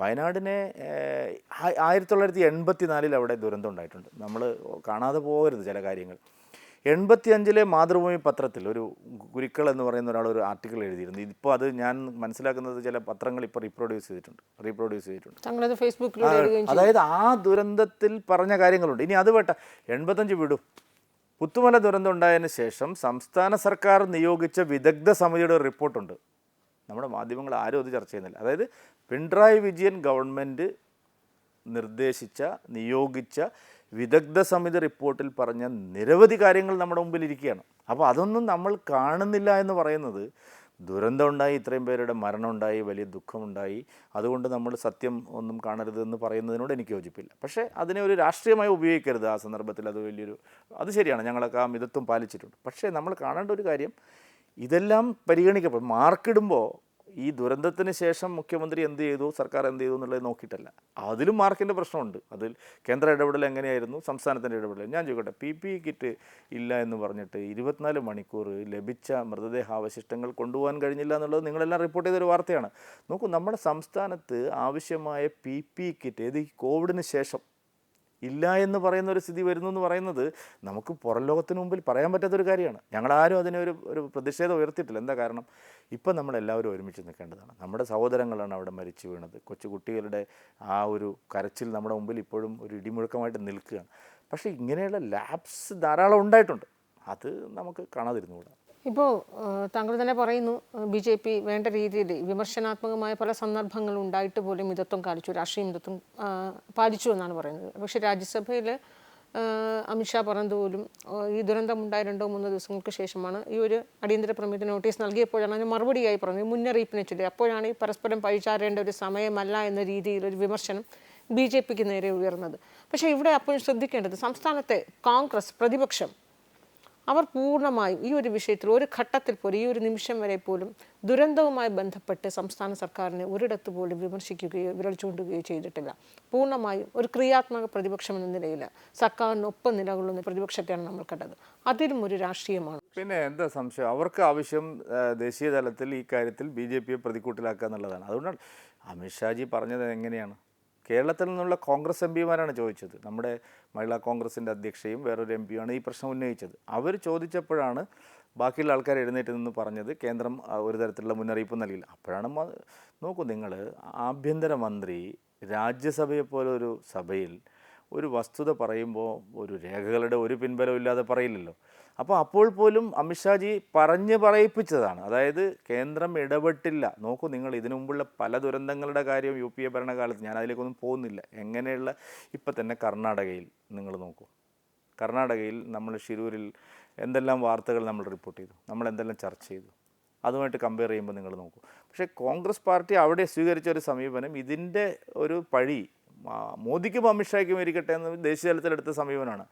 വയനാടിനെ ആയിരത്തി തൊള്ളായിരത്തി എൺപത്തി നാലിൽ അവിടെ ദുരന്തം ഉണ്ടായിട്ടുണ്ട്. നമ്മൾ കാണാതെ പോകരുത് ചില കാര്യങ്ങൾ. എൺപത്തി അഞ്ചിലെ മാതൃഭൂമി പത്രത്തിൽ ഒരു ഗുരുക്കൾ എന്ന് പറയുന്ന ഒരാൾ ഒരു ആർട്ടിക്കിൾ എഴുതിയിരുന്നു. ഇപ്പോൾ അത് ഞാൻ മനസ്സിലാക്കുന്നത് ചില പത്രങ്ങൾ ഇപ്പോൾ റീപ്രൊഡ്യൂസ് ചെയ്തിട്ടുണ്ട്. റീപ്രൊഡ്യൂസ് ചെയ്തിട്ടുണ്ട്. ഇടുകയും അതായത് ആ ദുരന്തത്തിൽ പറഞ്ഞ കാര്യങ്ങളുണ്ട്. ഇനി അത് വേട്ട. എൺപത്തഞ്ച് വിടും. പുത്തുമല ദുരന്തം ഉണ്ടായതിനു ശേഷം സംസ്ഥാന സർക്കാർ നിയോഗിച്ച വിദഗ്ധ സമിതിയുടെ ഒരു റിപ്പോർട്ടുണ്ട്. നമ്മുടെ മാധ്യമങ്ങൾ ആരും അത് ചർച്ച ചെയ്യുന്നില്ല. അതായത് പിണറായി വിജയൻ ഗവൺമെന്റ് നിർദ്ദേശിച്ച നിയോഗിച്ച വിദഗ്ധ സമിതി റിപ്പോർട്ടിൽ പറഞ്ഞ നിരവധി കാര്യങ്ങൾ നമ്മുടെ മുമ്പിൽ ഇരിക്കുകയാണ് അപ്പോൾ അതൊന്നും നമ്മൾ കാണുന്നില്ല എന്ന് പറയുന്നത് ദുരന്തം ഉണ്ടായി ഇത്രയും പേരുടെ മരണം ഉണ്ടായി വലിയ ദുഃഖമുണ്ടായി. അതുകൊണ്ട് നമ്മൾ സത്യം ഒന്നും കാണരുതെന്ന് പറയുന്നതിനോട് എനിക്ക് യോജിപ്പില്ല. പക്ഷേ അതിനെ ഒരു രാഷ്ട്രീയമായി ഉപയോഗിക്കരുത് ആ സന്ദർഭത്തിൽ. അത് വലിയൊരു അത് ശരിയാണ്. ഞങ്ങളൊക്കെ ആ മിതത്വം പാലിച്ചിട്ടുണ്ട്. പക്ഷേ നമ്മൾ കാണേണ്ട ഒരു കാര്യം ഇതെല്ലാം പരിഗണിക്കപ്പെടും. മാർക്കിടുമ്പോൾ ഈ ദുരന്തത്തിന് ശേഷം മുഖ്യമന്ത്രി എന്ത് ചെയ്തു? സർക്കാർ എന്ത് ചെയ്തു എന്നുള്ളത് നോക്കിയിട്ടല്ല. അതിലും മാർക്കിന്റെ പ്രശ്നമുണ്ട്. അതിൽ കേന്ദ്ര ഇടപെടൽ എങ്ങനെയായിരുന്നു? സംസ്ഥാനത്തിന്റെ ഇടപെടൽ. ഞാൻ ചോദിക്കട്ടെ പി പി കിറ്റ് ഇല്ല എന്ന് പറഞ്ഞിട്ട് ഇരുപത്തിനാല് മണിക്കൂർ ലഭിച്ച മൃതദേഹാവശിഷ്ടങ്ങൾ കൊണ്ടുപോകാൻ കഴിഞ്ഞില്ല എന്നുള്ളത് നിങ്ങളെല്ലാം റിപ്പോർട്ട് ചെയ്തൊരു വാർത്തയാണ്. നോക്കൂ നമ്മുടെ സംസ്ഥാനത്ത് ആവശ്യമായ പി പി കിറ്റ് ഏത് കോവിഡിന് ശേഷം ഇല്ല എന്ന് പറയുന്ന ഒരു സ്ഥിതി വരുന്നു എന്ന് പറയുന്നത് നമുക്ക് പുറം ലോകത്തിന് മുമ്പിൽ പറയാൻ പറ്റാത്തൊരു കാര്യമാണ്. ഞങ്ങളാരും അതിനെ ഒരു ഒരു പ്രതിഷേധം ഉയർത്തിയിട്ടില്ല. എന്താ കാരണം? ഇപ്പം നമ്മളെല്ലാവരും ഒരുമിച്ച് നിൽക്കേണ്ടതാണ്. നമ്മുടെ സഹോദരങ്ങളാണ് അവിടെ മരിച്ചു വീണത്. കൊച്ചു കുട്ടികളുടെ ആ ഒരു കരച്ചിൽ നമ്മുടെ മുമ്പിൽ ഇപ്പോഴും ഒരു ഇടിമുഴക്കമായിട്ട് നിൽക്കുകയാണ്. പക്ഷേ ഇങ്ങനെയുള്ള ലാബ്സ് ധാരാളം ഉണ്ടായിട്ടുണ്ട്. അത് നമുക്ക് കാണാതിരുന്നുകൂടാ. ഇപ്പോൾ താങ്കൾ തന്നെ പറയുന്നു ബി ജെ പി വേണ്ട രീതിയിൽ വിമർശനാത്മകമായ പല സന്ദർഭങ്ങളും ഉണ്ടായിട്ട് പോലും മിതത്വം കാണിച്ചു രാഷ്ട്രീയ മിതത്വം പാലിച്ചു എന്നാണ് പറയുന്നത്. പക്ഷെ രാജ്യസഭയിൽ അമിത്ഷാ പറഞ്ഞതുപോലും ഈ ദുരന്തം ഉണ്ടായ രണ്ടോ മൂന്നോ ദിവസങ്ങൾക്ക് ശേഷമാണ് ഈ ഒരു അടിയന്തര പ്രമേയത്തിന് നോട്ടീസ് നൽകിയപ്പോഴാണ് അതിന് മറുപടിയായി പറഞ്ഞത്. മുന്നറിയിപ്പിനെ ചൊല്ലി. അപ്പോഴാണ് ഈ പരസ്പരം പഴിച്ചാറേണ്ട ഒരു സമയമല്ല എന്ന രീതിയിൽ ഒരു വിമർശനം ബി ജെ പിക്ക് നേരെ ഉയർന്നത്. പക്ഷേ ഇവിടെ അപ്പോഴും ശ്രദ്ധിക്കേണ്ടത് സംസ്ഥാനത്തെ കോൺഗ്രസ് പ്രതിപക്ഷം അവർ പൂർണമായും ഈ ഒരു വിഷയത്തിൽ ഒരു ഘട്ടത്തിൽ പോലും ഈ ഒരു നിമിഷം വരെ പോലും ദുരന്തവുമായി ബന്ധപ്പെട്ട് സംസ്ഥാന സർക്കാരിനെ ഒരിടത്ത് പോലും വിമർശിക്കുകയോ വിരൽ ചൂണ്ടുകയോ ചെയ്തിട്ടില്ല. പൂർണമായും ഒരു ക്രിയാത്മക പ്രതിപക്ഷം എന്ന നിലയിൽ സർക്കാരിനൊപ്പം നിലകൊള്ളുന്ന പ്രതിപക്ഷത്തെയാണ് നമ്മൾ കണ്ടത്. അതിലും ഒരു രാഷ്ട്രീയമാണ്. പിന്നെ എന്താ സംശയം? അവർക്ക് ആവശ്യം ദേശീയ തലത്തിൽ ഈ കാര്യത്തിൽ ബി ജെ പിയെ പ്രതിക്കൂട്ടിലാക്കുക എന്നുള്ളതാണ്. അതുകൊണ്ടാണ് അമിത്ഷാജി പറഞ്ഞത് എങ്ങനെയാണ്? കേരളത്തിൽ നിന്നുള്ള കോൺഗ്രസ് എം പിമാരാണ് ചോദിച്ചത്. നമ്മുടെ മഹിളാ കോൺഗ്രസിന്റെ അധ്യക്ഷയും വേറൊരു എം പിയുമാണ് ഈ പ്രശ്നം ഉന്നയിച്ചത്. അവർ ചോദിച്ചപ്പോഴാണ് ബാക്കിയുള്ള ആൾക്കാർ എഴുന്നേറ്റ് നിന്ന് പറഞ്ഞത് കേന്ദ്രം ഒരു തരത്തിലുള്ള മുന്നറിയിപ്പ് നൽകില്ല അപ്പോഴാണ് നോക്കൂ നിങ്ങൾ ആഭ്യന്തരമന്ത്രി രാജ്യസഭയെ ഒരു സഭയിൽ ഒരു വസ്തുത പറയുമ്പോൾ ഒരു രേഖകളുടെ ഒരു പിൻബലവും ഇല്ലാതെ പറയില്ലല്ലോ. അപ്പോൾ അപ്പോൾ പോലും അമിത്ഷാജി പറഞ്ഞു പറയിപ്പിച്ചതാണ്. അതായത് കേന്ദ്രം ഇടപെട്ടില്ല. നോക്കൂ നിങ്ങൾ ഇതിനു മുമ്പുള്ള പല ദുരന്തങ്ങളുടെ കാര്യം യു പി എ ഭരണകാലത്ത് ഞാൻ അതിലേക്കൊന്നും പോകുന്നില്ല. എങ്ങനെയുള്ള ഇപ്പം തന്നെ കർണാടകയിൽ നിങ്ങൾ നോക്കൂ. കർണാടകയിൽ നമ്മൾ ഷിരൂരിൽ എന്തെല്ലാം വാർത്തകൾ നമ്മൾ റിപ്പോർട്ട് ചെയ്തു. നമ്മൾ എന്തെല്ലാം ചർച്ച ചെയ്തു. അതുമായിട്ട് കമ്പയർ ചെയ്യുമ്പോൾ നിങ്ങൾ നോക്കൂ. പക്ഷേ കോൺഗ്രസ് പാർട്ടി അവിടെ സ്വീകരിച്ച ഒരു സമീപനം ഇതിന്റെ ഒരു പഴി മോദിക്കും അമിത്ഷായ്ക്കും ഇരിക്കട്ടെ എന്ന് ദേശീയ തലത്തിലെടുത്ത സമീപനമാണ്.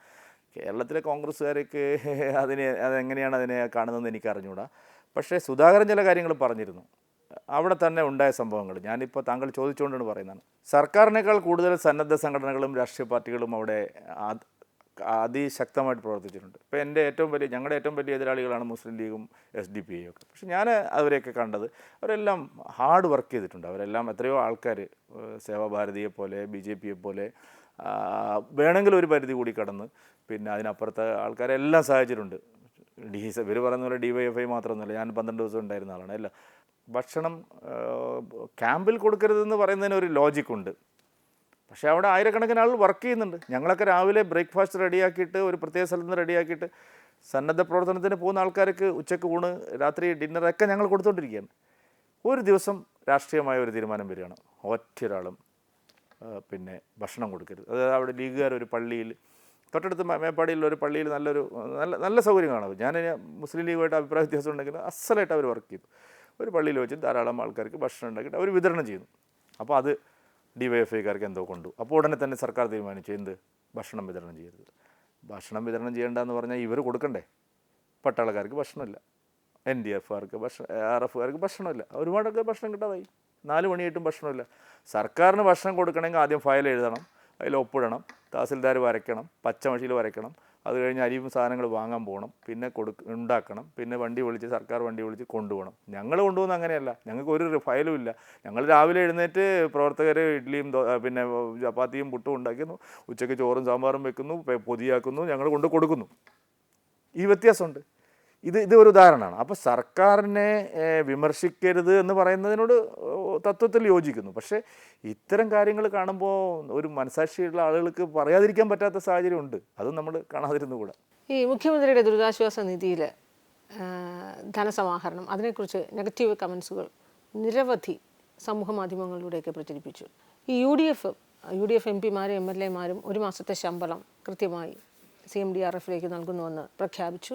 കേരളത്തിലെ കോൺഗ്രസ്സുകാരൊക്കെ അതിനെ അതെങ്ങനെയാണ് അതിനെ കാണുന്നതെന്ന് എനിക്ക് അറിഞ്ഞുകൂടാ പക്ഷേ സുധാകരൻ ചില കാര്യങ്ങൾ പറഞ്ഞിരുന്നു. അവിടെ തന്നെ ഉണ്ടായ സംഭവങ്ങൾ. ഞാനിപ്പോൾ താങ്കൾ ചോദിച്ചുകൊണ്ടാണ് പറയുന്നത്. സർക്കാരിനേക്കാൾ കൂടുതൽ സന്നദ്ധ സംഘടനകളും രാഷ്ട്രീയ പാർട്ടികളും അവിടെ അത് അതിശക്തമായിട്ട് പ്രവർത്തിച്ചിട്ടുണ്ട്. ഇപ്പോൾ എന്റെ ഏറ്റവും വലിയ ഞങ്ങളുടെ ഏറ്റവും വലിയ എതിരാളികളാണ് മുസ്ലിം ലീഗും എസ് ഡി പി ഐയും ഒക്കെ. പക്ഷെ ഞാൻ അവരെയൊക്കെ കണ്ടത് അവരെല്ലാം ഹാർഡ് വർക്ക് ചെയ്തിട്ടുണ്ട്. അവരെല്ലാം എത്രയോ ആൾക്കാർ സേവാഭാരതിയെ പോലെ ബി ജെ പിയെ പോലെ വേണമെങ്കിൽ ഒരു പരിധി കൂടി കടന്ന്. പിന്നെ അതിനപ്പുറത്തെ ആൾക്കാരെല്ലാം സഹായിച്ചിട്ടുണ്ട്. ഡി ഇവർ പറയുന്ന പോലെ ഡി വൈ എഫ് ഐ മാത്രമൊന്നുമല്ല. ഞാൻ പന്ത്രണ്ട് ദിവസം ഉണ്ടായിരുന്ന ആളാണ്. അല്ല ഭക്ഷണം ക്യാമ്പിൽ കൊടുക്കരുതെന്ന് പറയുന്നതിന് ഒരു ലോജിക്കുണ്ട് പക്ഷേ അവിടെ ആയിരക്കണക്കിന് ആൾ വർക്ക് ചെയ്യുന്നുണ്ട്. ഞങ്ങളൊക്കെ രാവിലെ ബ്രേക്ക്ഫാസ്റ്റ് റെഡിയാക്കിയിട്ട് ഒരു പ്രത്യേക സ്ഥലത്ത് നിന്ന് റെഡിയാക്കിയിട്ട് സന്നദ്ധ പ്രവർത്തനത്തിന് പോകുന്ന ആൾക്കാർക്ക് ഉച്ചയ്ക്ക് ഊണ് രാത്രി ഡിന്നറൊക്കെ ഞങ്ങൾ കൊടുത്തുകൊണ്ടിരിക്കുകയാണ് ഒരു ദിവസം രാഷ്ട്രീയമായ ഒരു തീരുമാനം വരികയാണ്. ഒറ്റയൊരാളും ആ, പിന്നെ ഭക്ഷണം കൊടുക്കരുത്. അതായത് അവിടെ ലീഗുകാർ ഒരു പള്ളിയിൽ തൊട്ടടുത്ത് മേപ്പാടിയിലുള്ള ഒരു പള്ളിയിൽ നല്ലൊരു നല്ല നല്ല സൗകര്യങ്ങളാണ് ഞാൻ മുസ്ലിം ലീഗുമായിട്ട് അഭിപ്രായ വ്യത്യാസം ഉണ്ടെങ്കിൽ അസലായിട്ട് അവർ വർക്ക് ചെയ്തു ഒരു പള്ളിയിൽ വെച്ച് ധാരാളം ആൾക്കാർക്ക് ഭക്ഷണം ഉണ്ടാക്കിയിട്ട് അവർ വിതരണം ചെയ്യുന്നു. അപ്പോൾ അത് ഡി വൈ എഫ് ഐക്കാർക്ക് എന്തോ കൊണ്ടു. അപ്പോൾ ഉടനെ തന്നെ സർക്കാർ തീരുമാനിച്ചു എന്ത്? ഭക്ഷണം വിതരണം ചെയ്യരുത്. ഭക്ഷണം വിതരണം ചെയ്യേണ്ടതെന്ന് പറഞ്ഞാൽ ഇവർ കൊടുക്കണ്ടേ? പട്ടാളക്കാർക്ക് ഭക്ഷണമില്ല. എൻ ഡി എഫുകാർക്ക് ഭക്ഷണം ആർ എഫുകാർക്ക് ഭക്ഷണമില്ല. ഒരുപാടൊക്കെ ഭക്ഷണം കിട്ടാതായി. നാല് മണിയായിട്ടും ഭക്ഷണമില്ല. സർക്കാരിന് ഭക്ഷണം കൊടുക്കണമെങ്കിൽ ആദ്യം ഫയൽ എഴുതണം. അതിൽ ഒപ്പിടണം. തഹസിൽദാർ വരയ്ക്കണം. പച്ചമഷിയിൽ വരയ്ക്കണം. അത് കഴിഞ്ഞ് അരിയും സാധനങ്ങൾ വാങ്ങാൻ പോകണം. പിന്നെ കൊടുക്ക ഉണ്ടാക്കണം. പിന്നെ വണ്ടി വിളിച്ച് സർക്കാർ വണ്ടി വിളിച്ച് കൊണ്ടുപോകണം. ഞങ്ങൾ കൊണ്ടുപോകുന്ന അങ്ങനെയല്ല. ഞങ്ങൾക്ക് ഒരു ഫയലും ഇല്ല. ഞങ്ങൾ രാവിലെ എഴുന്നേറ്റ് പ്രവർത്തകർ ഇഡ്ഡലിയും പിന്നെ ചപ്പാത്തിയും പുട്ടും ഉണ്ടാക്കുന്നു. ഉച്ചയ്ക്ക് ചോറും സാമ്പാറും വെക്കുന്നു. പൊതിയാക്കുന്നു. ഞങ്ങൾ കൊണ്ട് കൊടുക്കുന്നു. ഈ വ്യത്യാസമുണ്ട്. ഇത് ഇത് ഒരു ഉദാഹരണമാണ്. അപ്പോൾ സർക്കാരിനെ വിമർശിക്കരുത് എന്ന് പറയുന്നതിനോട് തത്വത്തിൽ യോജിക്കുന്നു. പക്ഷേ ഇത്തരം കാര്യങ്ങൾ കാണുമ്പോൾ ഒരു മനസാക്ഷിയുള്ള ആളുകൾക്ക് പറയാതിരിക്കാൻ പറ്റാത്ത സാഹചര്യം ഉണ്ട് അതും നമ്മൾ കാണാതിരുന്നുകൂടാ ഈ മുഖ്യമന്ത്രിയുടെ ദുരിതാശ്വാസ നിധിയിൽ ധനസമാഹരണം അതിനെക്കുറിച്ച് നെഗറ്റീവ് കമൻസുകൾ നിരവധി സമൂഹ മാധ്യമങ്ങളിലൂടെയൊക്കെ പ്രചരിപ്പിച്ചു. ഈ U D F U D F M പിമാരും M L എമാരും ഒരു മാസത്തെ ശമ്പളം കൃത്യമായി സി എം ഡി ആർ എഫിലേക്ക് നൽകുന്നുവെന്ന് പ്രഖ്യാപിച്ചു.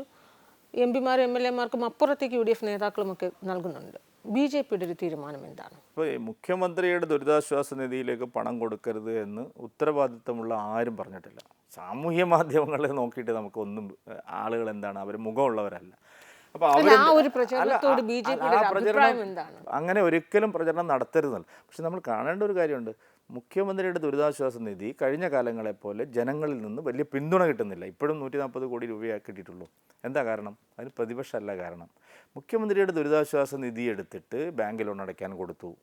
എം പിമാരും എം എൽ എമാർക്കും അപ്പുറത്തേക്ക് യു ഡി എഫ് നേതാക്കളുമൊക്കെ നൽകുന്നുണ്ട്. ബി ജെ പിയുടെ ഒരു തീരുമാനം എന്താണ്? ഇപ്പോൾ മുഖ്യമന്ത്രിയുടെ ദുരിതാശ്വാസ നിധിയിലേക്ക് പണം കൊടുക്കരുത് എന്ന് ഉത്തരവാദിത്തമുള്ള ആരും പറഞ്ഞിട്ടില്ല. സാമൂഹ്യ മാധ്യമങ്ങളെ നോക്കിയിട്ട് നമുക്ക് ഒന്നും ആളുകൾ എന്താണ് അവർ മുഖമുള്ളവരല്ല. അപ്പോൾ അവർ അങ്ങനെ ഒരിക്കലും പ്രചരണം നടത്തരുതല്ല പക്ഷെ നമ്മൾ കാണേണ്ട ഒരു കാര്യമുണ്ട്. മുഖ്യമന്ത്രിയുടെ ദുരിതാശ്വാസ നിധി കഴിഞ്ഞ കാലങ്ങളെപ്പോലെ ജനങ്ങളിൽ നിന്ന് വലിയ പിന്തുണ കിട്ടുന്നില്ല. ഇപ്പോഴും നൂറ്റി നാൽപ്പത് കോടി രൂപയാ കിട്ടിയിട്ടുള്ളൂ. എന്താ കാരണം? അതിന് പ്രതിപക്ഷമല്ല കാരണം. മുഖ്യമന്ത്രിയുടെ ദുരിതാശ്വാസ നിധി എടുത്തിട്ട് ബാങ്ക് ലോൺ അടയ്ക്കാൻ കൊടുത്തു.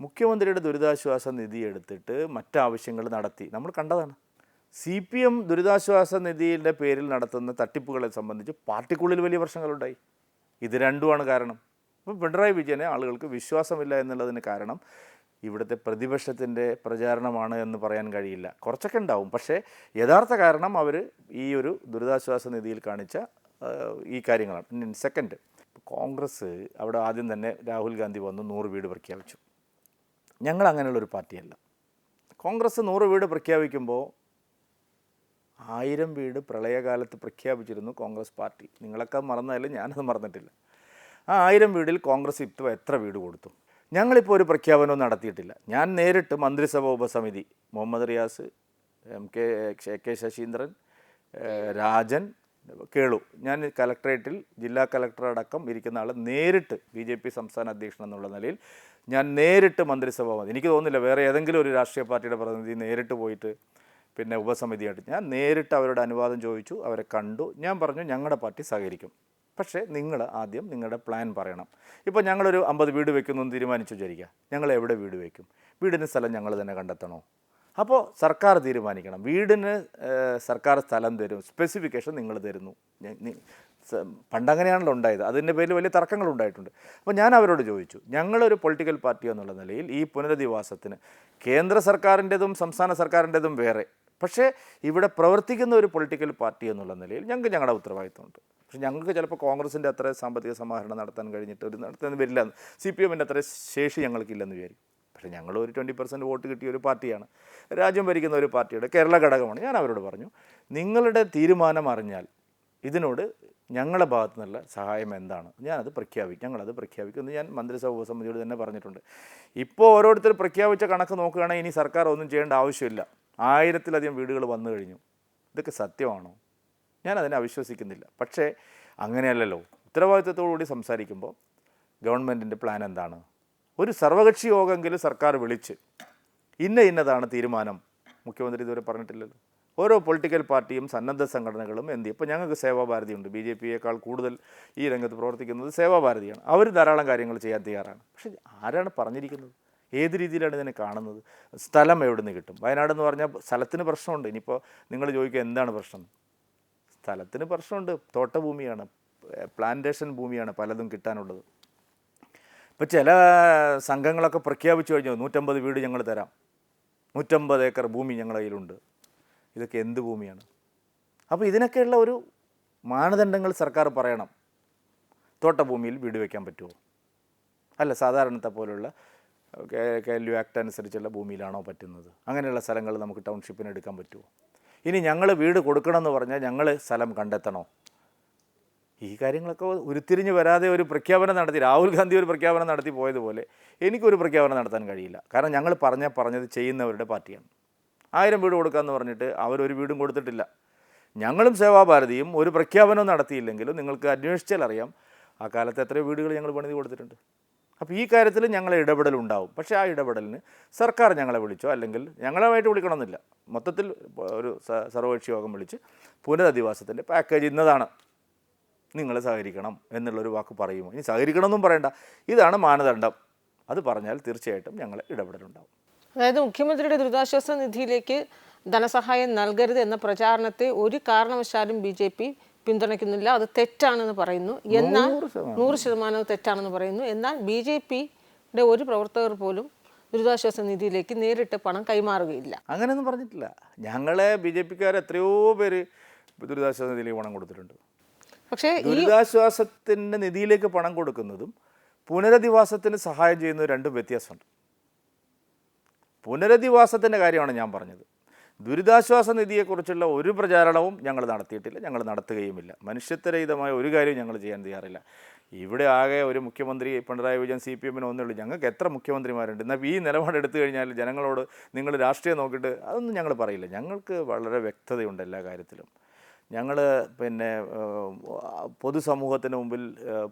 മുഖ്യമന്ത്രിയുടെ ദുരിതാശ്വാസ നിധി എടുത്തിട്ട് മറ്റാവശ്യങ്ങൾ നടത്തി. നമ്മൾ കണ്ടതാണ്. സി പി എം ദുരിതാശ്വാസ നിധിയുടെ പേരിൽ നടത്തുന്ന തട്ടിപ്പുകളെ സംബന്ധിച്ച് പാർട്ടിക്കുള്ളിൽ വലിയ പ്രശ്നങ്ങളുണ്ടായി. ഇത് രണ്ടുമാണ് കാരണം. ഇപ്പോൾ പിണറായി വിജയനെ ആളുകൾക്ക് വിശ്വാസമില്ല എന്നുള്ളതിന് കാരണം ഇവിടുത്തെ പ്രതിപക്ഷത്തിന്റെ പ്രചാരണമാണ് എന്ന് പറയാൻ കഴിയില്ല. കുറച്ചൊക്കെ ഉണ്ടാവും. പക്ഷേ യഥാർത്ഥ കാരണം അവർ ഈ ഒരു ദുരിതാശ്വാസ നിധിയിൽ കാണിച്ച ഈ കാര്യങ്ങളാണ്. സെക്കൻഡ് കോൺഗ്രസ് അവിടെ ആദ്യം തന്നെ രാഹുൽ ഗാന്ധി വന്ന് നൂറ് വീട് പ്രഖ്യാപിച്ചു. ഞങ്ങൾ അങ്ങനെയുള്ളൊരു പാർട്ടിയല്ല. കോൺഗ്രസ് നൂറ് വീട് പ്രഖ്യാപിക്കുമ്പോൾ ആയിരം വീട് പ്രളയകാലത്ത് പ്രഖ്യാപിച്ചിരുന്നു കോൺഗ്രസ് പാർട്ടി. നിങ്ങളൊക്കെ മറന്നാലും ഞാനത് മറന്നിട്ടില്ല. ആ ആയിരം വീടിൽ കോൺഗ്രസ് ഇപ്പോൾ എത്ര വീട് കൊടുത്തു? ഞങ്ങളിപ്പോൾ ഒരു പ്രഖ്യാപനവും നടത്തിയിട്ടില്ല. ഞാൻ നേരിട്ട് മന്ത്രിസഭാ ഉപസമിതി Muhammad Riyas M K K Saseendran Rajan Kelu. ഞാൻ കലക്ട്രേറ്റിൽ ജില്ലാ കലക്ടർ അടക്കം ഇരിക്കുന്ന ആൾ നേരിട്ട് ബി ജെ പി സംസ്ഥാന അധ്യക്ഷൻ എന്നുള്ള നിലയിൽ ഞാൻ നേരിട്ട് മന്ത്രിസഭ മതി. എനിക്ക് തോന്നുന്നില്ല വേറെ ഏതെങ്കിലും ഒരു രാഷ്ട്രീയ പാർട്ടിയുടെ പ്രതിനിധി നേരിട്ട് പോയിട്ട് പിന്നെ ഉപസമിതിയായിട്ട്. ഞാൻ നേരിട്ട് അവരുടെ അനുവാദം ചോദിച്ചു അവരെ കണ്ടു. ഞാൻ പറഞ്ഞു ഞങ്ങളുടെ പാർട്ടി സഹകരിക്കും. പക്ഷേ നിങ്ങൾ ആദ്യം നിങ്ങളുടെ പ്ലാൻ പറയണം. ഇപ്പോൾ ഞങ്ങളൊരു അമ്പത് വീട് വെക്കുന്നു തീരുമാനിച്ചു വിചാരിക്കുക. ഞങ്ങൾ എവിടെ വീട് വയ്ക്കും വീടിന് സ്ഥലം ഞങ്ങൾ തന്നെ കണ്ടെത്തണോ? അപ്പോൾ സർക്കാർ തീരുമാനിക്കണം. വീടിന് സർക്കാർ സ്ഥലം തരും. സ്പെസിഫിക്കേഷൻ നിങ്ങൾ തരുന്നു. പണ്ടങ്ങനെയാണല്ലോ ഉണ്ടായത്. അതിന്റെ പേരിൽ വലിയ തർക്കങ്ങൾ ഉണ്ടായിട്ടുണ്ട്. അപ്പോൾ ഞാൻ അവരോട് ചോദിച്ചു ഞങ്ങളൊരു പൊളിറ്റിക്കൽ പാർട്ടി എന്നുള്ള നിലയിൽ ഈ പുനരധിവാസത്തിന് കേന്ദ്ര സർക്കാരിന്റെതും സംസ്ഥാന സർക്കാരിന്റെതും വേറെ. പക്ഷേ ഇവിടെ പ്രവർത്തിക്കുന്ന ഒരു പൊളിറ്റിക്കൽ പാർട്ടി എന്നുള്ള നിലയിൽ ഞങ്ങൾക്ക് ഞങ്ങളുടെ ഉത്തരവാദിത്തമുണ്ട് പക്ഷേ ഞങ്ങൾക്ക് ചിലപ്പോൾ കോൺഗ്രസിന്റെ അത്ര സാമ്പത്തിക സമാഹരണം നടത്താൻ കഴിഞ്ഞിട്ട് ഒരു നടത്താൻ വരില്ല. സി പി എമ്മിന്റെ അത്ര ശേഷി ഞങ്ങൾക്കില്ലെന്ന് വിചാരിക്കും. പക്ഷേ ഞങ്ങൾ ഒരു ട്വന്റി പെർസെന്റ് വോട്ട് കിട്ടിയ ഒരു പാർട്ടിയാണ്. രാജ്യം ഭരിക്കുന്ന ഒരു പാർട്ടിയുടെ കേരള ഘടകമാണ്. ഞാൻ അവരോട് പറഞ്ഞു നിങ്ങളുടെ തീരുമാനം അറിഞ്ഞാൽ ഇതിനോട് ഞങ്ങളുടെ ഭാഗത്ത് നിന്നുള്ള സഹായം എന്താണ്? ഞാനത് പ്രഖ്യാപിക്കും. ഞങ്ങളത് പ്രഖ്യാപിക്കും ഞാൻ മന്ത്രിസഭ ഉപസമിതിയോട് തന്നെ പറഞ്ഞിട്ടുണ്ട്. ഇപ്പോൾ ഓരോരുത്തർ പ്രഖ്യാപിച്ച കണക്ക് നോക്കുകയാണെങ്കിൽ ഇനി സർക്കാർ ഒന്നും ചെയ്യേണ്ട ആവശ്യമില്ല. ആയിരത്തിലധികം വീടുകൾ വന്നു കഴിഞ്ഞു. ഇതൊക്കെ സത്യമാണോ? ഞാൻ അതിനെ അവിശ്വസിക്കുന്നില്ല. പക്ഷേ അങ്ങനെയല്ലല്ലോ. ഉത്തരവാദിത്തത്തോടുകൂടി സംസാരിക്കുമ്പോൾ ഗവൺമെന്റിന്റെ പ്ലാൻ എന്താണ്? ഒരു സർവകക്ഷി യോഗമെങ്കിലും സർക്കാർ വിളിച്ച് ഇന്ന ഇന്നതാണ് തീരുമാനം. മുഖ്യമന്ത്രി ഇതുവരെ പറഞ്ഞിട്ടില്ലല്ലോ. ഓരോ പൊളിറ്റിക്കൽ പാർട്ടിയും സന്നദ്ധ സംഘടനകളും എന്ത് ഇപ്പോൾ ഞങ്ങൾക്ക് സേവാഭാരതി ഉണ്ട് ബി ജെ പിയേക്കാൾ കൂടുതൽ ഈ രംഗത്ത് പ്രവർത്തിക്കുന്നത് സേവാഭാരതിയാണ്. അവർ ധാരാളം കാര്യങ്ങൾ ചെയ്യാൻ തയ്യാറാണ്. പക്ഷേ ആരാണ് പറഞ്ഞിരിക്കുന്നത്? ഏത് രീതിയിലാണ് ഇതിനെ കാണുന്നത്? സ്ഥലം എവിടെ നിന്ന് കിട്ടും? വയനാട് എന്ന് പറഞ്ഞാൽ സ്ഥലത്തിന് പ്രശ്നമുണ്ട്. ഇനിയിപ്പോൾ നിങ്ങൾ ചോദിക്കുക എന്താണ് പ്രശ്നം? സ്ഥലത്തിന് പ്രശ്നമുണ്ട്. തോട്ടഭൂമിയാണ്. പ്ലാന്റേഷൻ ഭൂമിയാണ് പലതും കിട്ടാനുള്ളത്. ഇപ്പോൾ ചില സംഘങ്ങളൊക്കെ പ്രഖ്യാപിച്ചു കഴിഞ്ഞു. നൂറ്റമ്പത് വീട് ഞങ്ങൾ തരാം. നൂറ്റമ്പത് ഏക്കർ ഭൂമി ഞങ്ങളുടെ കയ്യിലുണ്ട്. ഇതൊക്കെ എന്ത് ഭൂമിയാണ്? അപ്പോൾ ഇതിനൊക്കെയുള്ള ഒരു മാനദണ്ഡങ്ങൾ സർക്കാർ പറയണം. തോട്ടഭൂമിയിൽ വീട് വയ്ക്കാൻ പറ്റുമോ? അല്ല സാധാരണത്തെ പോലുള്ള കെ എൽ യു ആക്ട് അനുസരിച്ചുള്ള ഭൂമിയിലാണോ പറ്റുന്നത്? അങ്ങനെയുള്ള സ്ഥലങ്ങൾ നമുക്ക് ടൗൺഷിപ്പിന് എടുക്കാൻ പറ്റുമോ? ഇനി ഞങ്ങൾ വീട് കൊടുക്കണമെന്ന് പറഞ്ഞാൽ ഞങ്ങൾ സ്ഥലം കണ്ടെത്തണോ? ഈ കാര്യങ്ങളൊക്കെ ഉരുത്തിരിഞ്ഞ് വരാതെ ഒരു പ്രഖ്യാപനം നടത്തി രാഹുൽ ഗാന്ധി ഒരു പ്രഖ്യാപനം നടത്തി പോയതുപോലെ എനിക്കൊരു പ്രഖ്യാപനം നടത്താൻ കഴിയില്ല. കാരണം ഞങ്ങൾ പറഞ്ഞ പറഞ്ഞത് ചെയ്യുന്നവരുടെ പാർട്ടിയാണ്. ആയിരം വീട് കൊടുക്കാമെന്ന് പറഞ്ഞിട്ട് അവരൊരു വീടും കൊടുത്തിട്ടില്ല. ഞങ്ങളും സേവാഭാരതിയും ഒരു പ്രഖ്യാപനം നടത്തിയില്ലെങ്കിലും നിങ്ങൾക്ക് അന്വേഷിച്ചാൽ അറിയാം ആ കാലത്ത് എത്രയോ വീടുകൾ ഞങ്ങൾ പണിത് കൊടുത്തിട്ടുണ്ട്. അപ്പോൾ ഈ കാര്യത്തിൽ ഞങ്ങളെ ഇടപെടൽ ഉണ്ടാവും. പക്ഷേ ആ ഇടപെടലിന് സർക്കാർ ഞങ്ങളെ വിളിച്ചോ അല്ലെങ്കിൽ ഞങ്ങളുമായിട്ട് വിളിക്കണമെന്നില്ല. മൊത്തത്തിൽ ഒരു സർവകക്ഷി യോഗം വിളിച്ച് പുനരധിവാസത്തിന്റെ പാക്കേജ് ഇന്നതാണ്. നിങ്ങൾ സഹകരിക്കണം എന്നുള്ളൊരു വാക്ക് പറയുമോ? ഇനി സഹകരിക്കണമെന്നും പറയണ്ട. ഇതാണ് മാനദണ്ഡം. അത് പറഞ്ഞാൽ തീർച്ചയായിട്ടും ഞങ്ങളെ ഇടപെടലുണ്ടാവും. അതായത് മുഖ്യമന്ത്രിയുടെ ദുരിതാശ്വാസ നിധിയിലേക്ക് ധനസഹായം നൽകരുത് എന്ന പ്രചാരണത്തെ ഒരു കാരണവശാലും ബി ജെ പി പിന്തുണയ്ക്കുന്നില്ല. അത് തെറ്റാണെന്ന് പറയുന്നു. എന്നാൽ നൂറ് ശതമാനം. തെറ്റാണെന്ന് പറയുന്നു. എന്നാൽ ബി ജെ പിയുടെ ഒരു പ്രവർത്തകർ പോലും ദുരിതാശ്വാസ നിധിയിലേക്ക് നേരിട്ട് പണം കൈമാറുകയില്ല. അങ്ങനെയൊന്നും പറഞ്ഞിട്ടില്ല. ഞങ്ങളെ ബി ജെ പിക്കാർ എത്രയോ പേര് ദുരിതാശ്വാസ നിധിയിലേക്ക് പണം കൊടുത്തിട്ടുണ്ട്. പക്ഷേ ദുരിതാശ്വാസത്തിന്റെ നിധിയിലേക്ക് പണം കൊടുക്കുന്നതും പുനരധിവാസത്തിന് സഹായം ചെയ്യുന്നതും രണ്ടും വ്യത്യാസമുണ്ട്. പുനരധിവാസത്തിന്റെ കാര്യമാണ് ഞാൻ പറഞ്ഞത്. ദുരിതാശ്വാസ നിധിയെക്കുറിച്ചുള്ള ഒരു പ്രചാരണവും ഞങ്ങൾ നടത്തിയിട്ടില്ല ഞങ്ങൾ നടത്തുകയുമില്ല. മനുഷ്യത്വരഹിതമായ ഒരു കാര്യവും ഞങ്ങൾ ചെയ്യാൻ തയ്യാറില്ല. ഇവിടെ ആകെ ഒരു മുഖ്യമന്ത്രി പിണറായി വിജയൻ സി പി എമ്മിന് ഒന്നുള്ളൂ. ഞങ്ങൾക്ക് എത്ര മുഖ്യമന്ത്രിമാരുണ്ട്? എന്നാൽ ഈ നിലപാട് എടുത്തു കഴിഞ്ഞാൽ ജനങ്ങളോട് നിങ്ങൾ രാഷ്ട്രീയം നോക്കിയിട്ട് അതൊന്നും ഞങ്ങൾ പറയില്ല. ഞങ്ങൾക്ക് വളരെ വ്യക്തതയുണ്ട് എല്ലാ കാര്യത്തിലും. ഞങ്ങൾ പിന്നെ പൊതുസമൂഹത്തിന് മുമ്പിൽ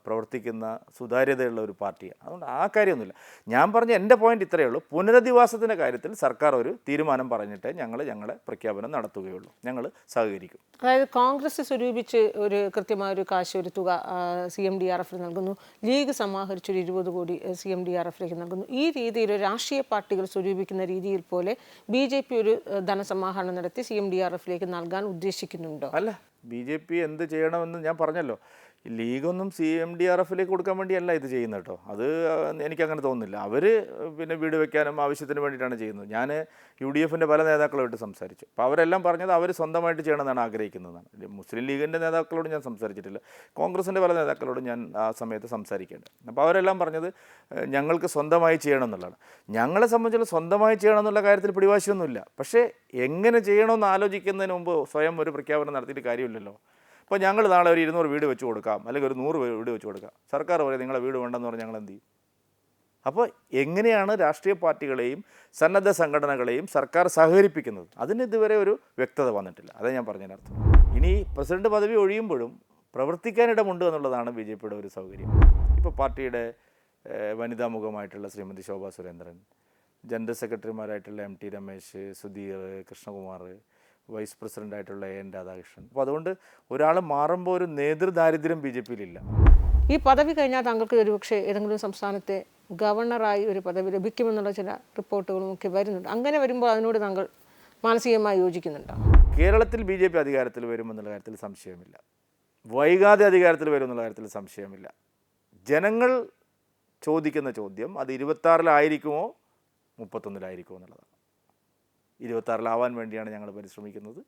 പ്രവർത്തിക്കുന്ന സുതാര്യതയുള്ള ഒരു പാർട്ടിയാണ്. അതുകൊണ്ട് ആ കാര്യമൊന്നുമില്ല. ഞാൻ പറഞ്ഞ എന്റെ പോയിന്റ് ഇത്രയേ ഉള്ളൂ. പുനരധിവാസത്തിന്റെ കാര്യത്തിൽ സർക്കാർ ഒരു തീരുമാനം പറഞ്ഞിട്ട് ഞങ്ങൾ ഞങ്ങളെ പ്രഖ്യാപനം നടത്തുകയുള്ളൂ. ഞങ്ങൾ സഹകരിക്കും. അതായത് കോൺഗ്രസ് സ്വരൂപിച്ച് ഒരു കൃത്യമായ ഒരു കാശ് ഒരു തുക സി എം ഡി ആർ എഫിന് നൽകുന്നു. ലീഗ് സമാഹരിച്ചൊരു ഇരുപത് കോടി സി എം ഡി ആർ എഫിലേക്ക് നൽകുന്നു. ഈ രീതിയിൽ രാഷ്ട്രീയ പാർട്ടികൾ സ്വരൂപിക്കുന്ന രീതിയിൽ പോലെ ബി ജെ പി ഒരു ധനസമാഹരണം നടത്തി സി എം ഡി ആർ എഫിലേക്ക് നൽകാൻ ഉദ്ദേശിക്കുന്നുണ്ടോ? അല്ല ബി ജെ പി എന്ത് ചെയ്യണമെന്ന് ഞാൻ പറഞ്ഞല്ലോ. ലീഗൊന്നും സി എം ഡി ആർ എഫിലേക്ക് കൊടുക്കാൻ വേണ്ടിയല്ല ഇത് ചെയ്യുന്നത് കേട്ടോ. അത് എനിക്കങ്ങനെ തോന്നുന്നില്ല. അവർ പിന്നെ വീട് വെക്കാനും ആവശ്യത്തിന് വേണ്ടിയിട്ടാണ് ചെയ്യുന്നത്. ഞാൻ യു ഡി എഫിന്റെ പല നേതാക്കളുമായിട്ട് സംസാരിച്ചു. അപ്പോൾ അവരെല്ലാം പറഞ്ഞത് അവർ സ്വന്തമായിട്ട് ചെയ്യണമെന്നാണ് ആഗ്രഹിക്കുന്നതാണ്. മുസ്ലിം ലീഗിന്റെ നേതാക്കളോട് ഞാൻ സംസാരിച്ചിട്ടില്ല. കോൺഗ്രസിന്റെ പല നേതാക്കളോടും ഞാൻ ആ സമയത്ത് സംസാരിക്കേണ്ടത് അപ്പോൾ അവരെല്ലാം പറഞ്ഞത് ഞങ്ങൾക്ക് സ്വന്തമായി ചെയ്യണം എന്നുള്ളതാണ്. ഞങ്ങളെ സംബന്ധിച്ചുള്ള സ്വന്തമായി ചെയ്യണം എന്നുള്ള കാര്യത്തിൽ പിടിവാശിയൊന്നുമില്ല. പക്ഷേ എങ്ങനെ ചെയ്യണമെന്ന് ആലോചിക്കുന്നതിന് മുമ്പ് സ്വയം ഒരു പ്രഖ്യാപനം നടത്തിയിട്ട് കാര്യമില്ലല്ലോ. അപ്പോൾ ഞങ്ങൾ നാളെ ഒരു ഇരുന്നൂറ് വീട് വെച്ച് കൊടുക്കാം അല്ലെങ്കിൽ ഒരു നൂറ് വീട് വെച്ച് കൊടുക്കാം. സർക്കാർ പറയും നിങ്ങളെ വീട് വേണ്ടെന്ന് പറഞ്ഞാൽ ഞങ്ങൾ എന്ത് ചെയ്യും? അപ്പോൾ എങ്ങനെയാണ് രാഷ്ട്രീയ പാർട്ടികളെയും സന്നദ്ധ സംഘടനകളെയും സർക്കാർ സഹകരിപ്പിക്കുന്നത്? അതിന് ഇതുവരെ ഒരു വ്യക്തത വന്നിട്ടില്ല. അതേ ഞാൻ പറഞ്ഞതിനർത്ഥം ഇനി പ്രസിഡന്റ് പദവി ഒഴിയുമ്പോഴും പ്രവർത്തിക്കാനിടമുണ്ട് എന്നുള്ളതാണ് ബി ജെ പിയുടെ ഒരു സൗകര്യം. ഇപ്പോൾ പാർട്ടിയുടെ വനിതാ മുഖമായിട്ടുള്ള Shrimati Shobha Surendran general സെക്രട്ടറിമാരായിട്ടുള്ള M T Ramesh Sudheer Krishnakumar vice പ്രസിഡന്റായിട്ടുള്ള A. N. Radhakrishnan. അപ്പോൾ അതുകൊണ്ട് ഒരാൾ മാറുമ്പോൾ ഒരു നേതൃദാരിദ്ര്യം ബി ജെ പിയിലില്ല. ഈ പദവി കഴിഞ്ഞാൽ താങ്കൾക്ക് ഒരുപക്ഷെ ഏതെങ്കിലും സംസ്ഥാനത്തെ ഗവർണറായി ഒരു പദവി ലഭിക്കുമെന്നുള്ള ചില റിപ്പോർട്ടുകളും ഒക്കെ വരുന്നുണ്ട്. അങ്ങനെ വരുമ്പോൾ അതിനോട് താങ്കൾ മാനസികമായി യോജിക്കുന്നുണ്ടോ? കേരളത്തിൽ ബി ജെ പി അധികാരത്തിൽ വരുമെന്നുള്ള കാര്യത്തിൽ സംശയമില്ല. വൈകാതെ അധികാരത്തിൽ വരുമെന്നുള്ള കാര്യത്തിൽ സംശയമില്ല. ജനങ്ങൾ ചോദിക്കുന്ന ചോദ്യം അത് ഇരുപത്താറിലായിരിക്കുമോ മുപ്പത്തൊന്നിലായിരിക്കുമോ എന്നുള്ളതാണ്. ഇരുപത്താറിലാവാൻ വേണ്ടിയാണ് ഞങ്ങൾ പരിശ്രമിക്കുന്നത്.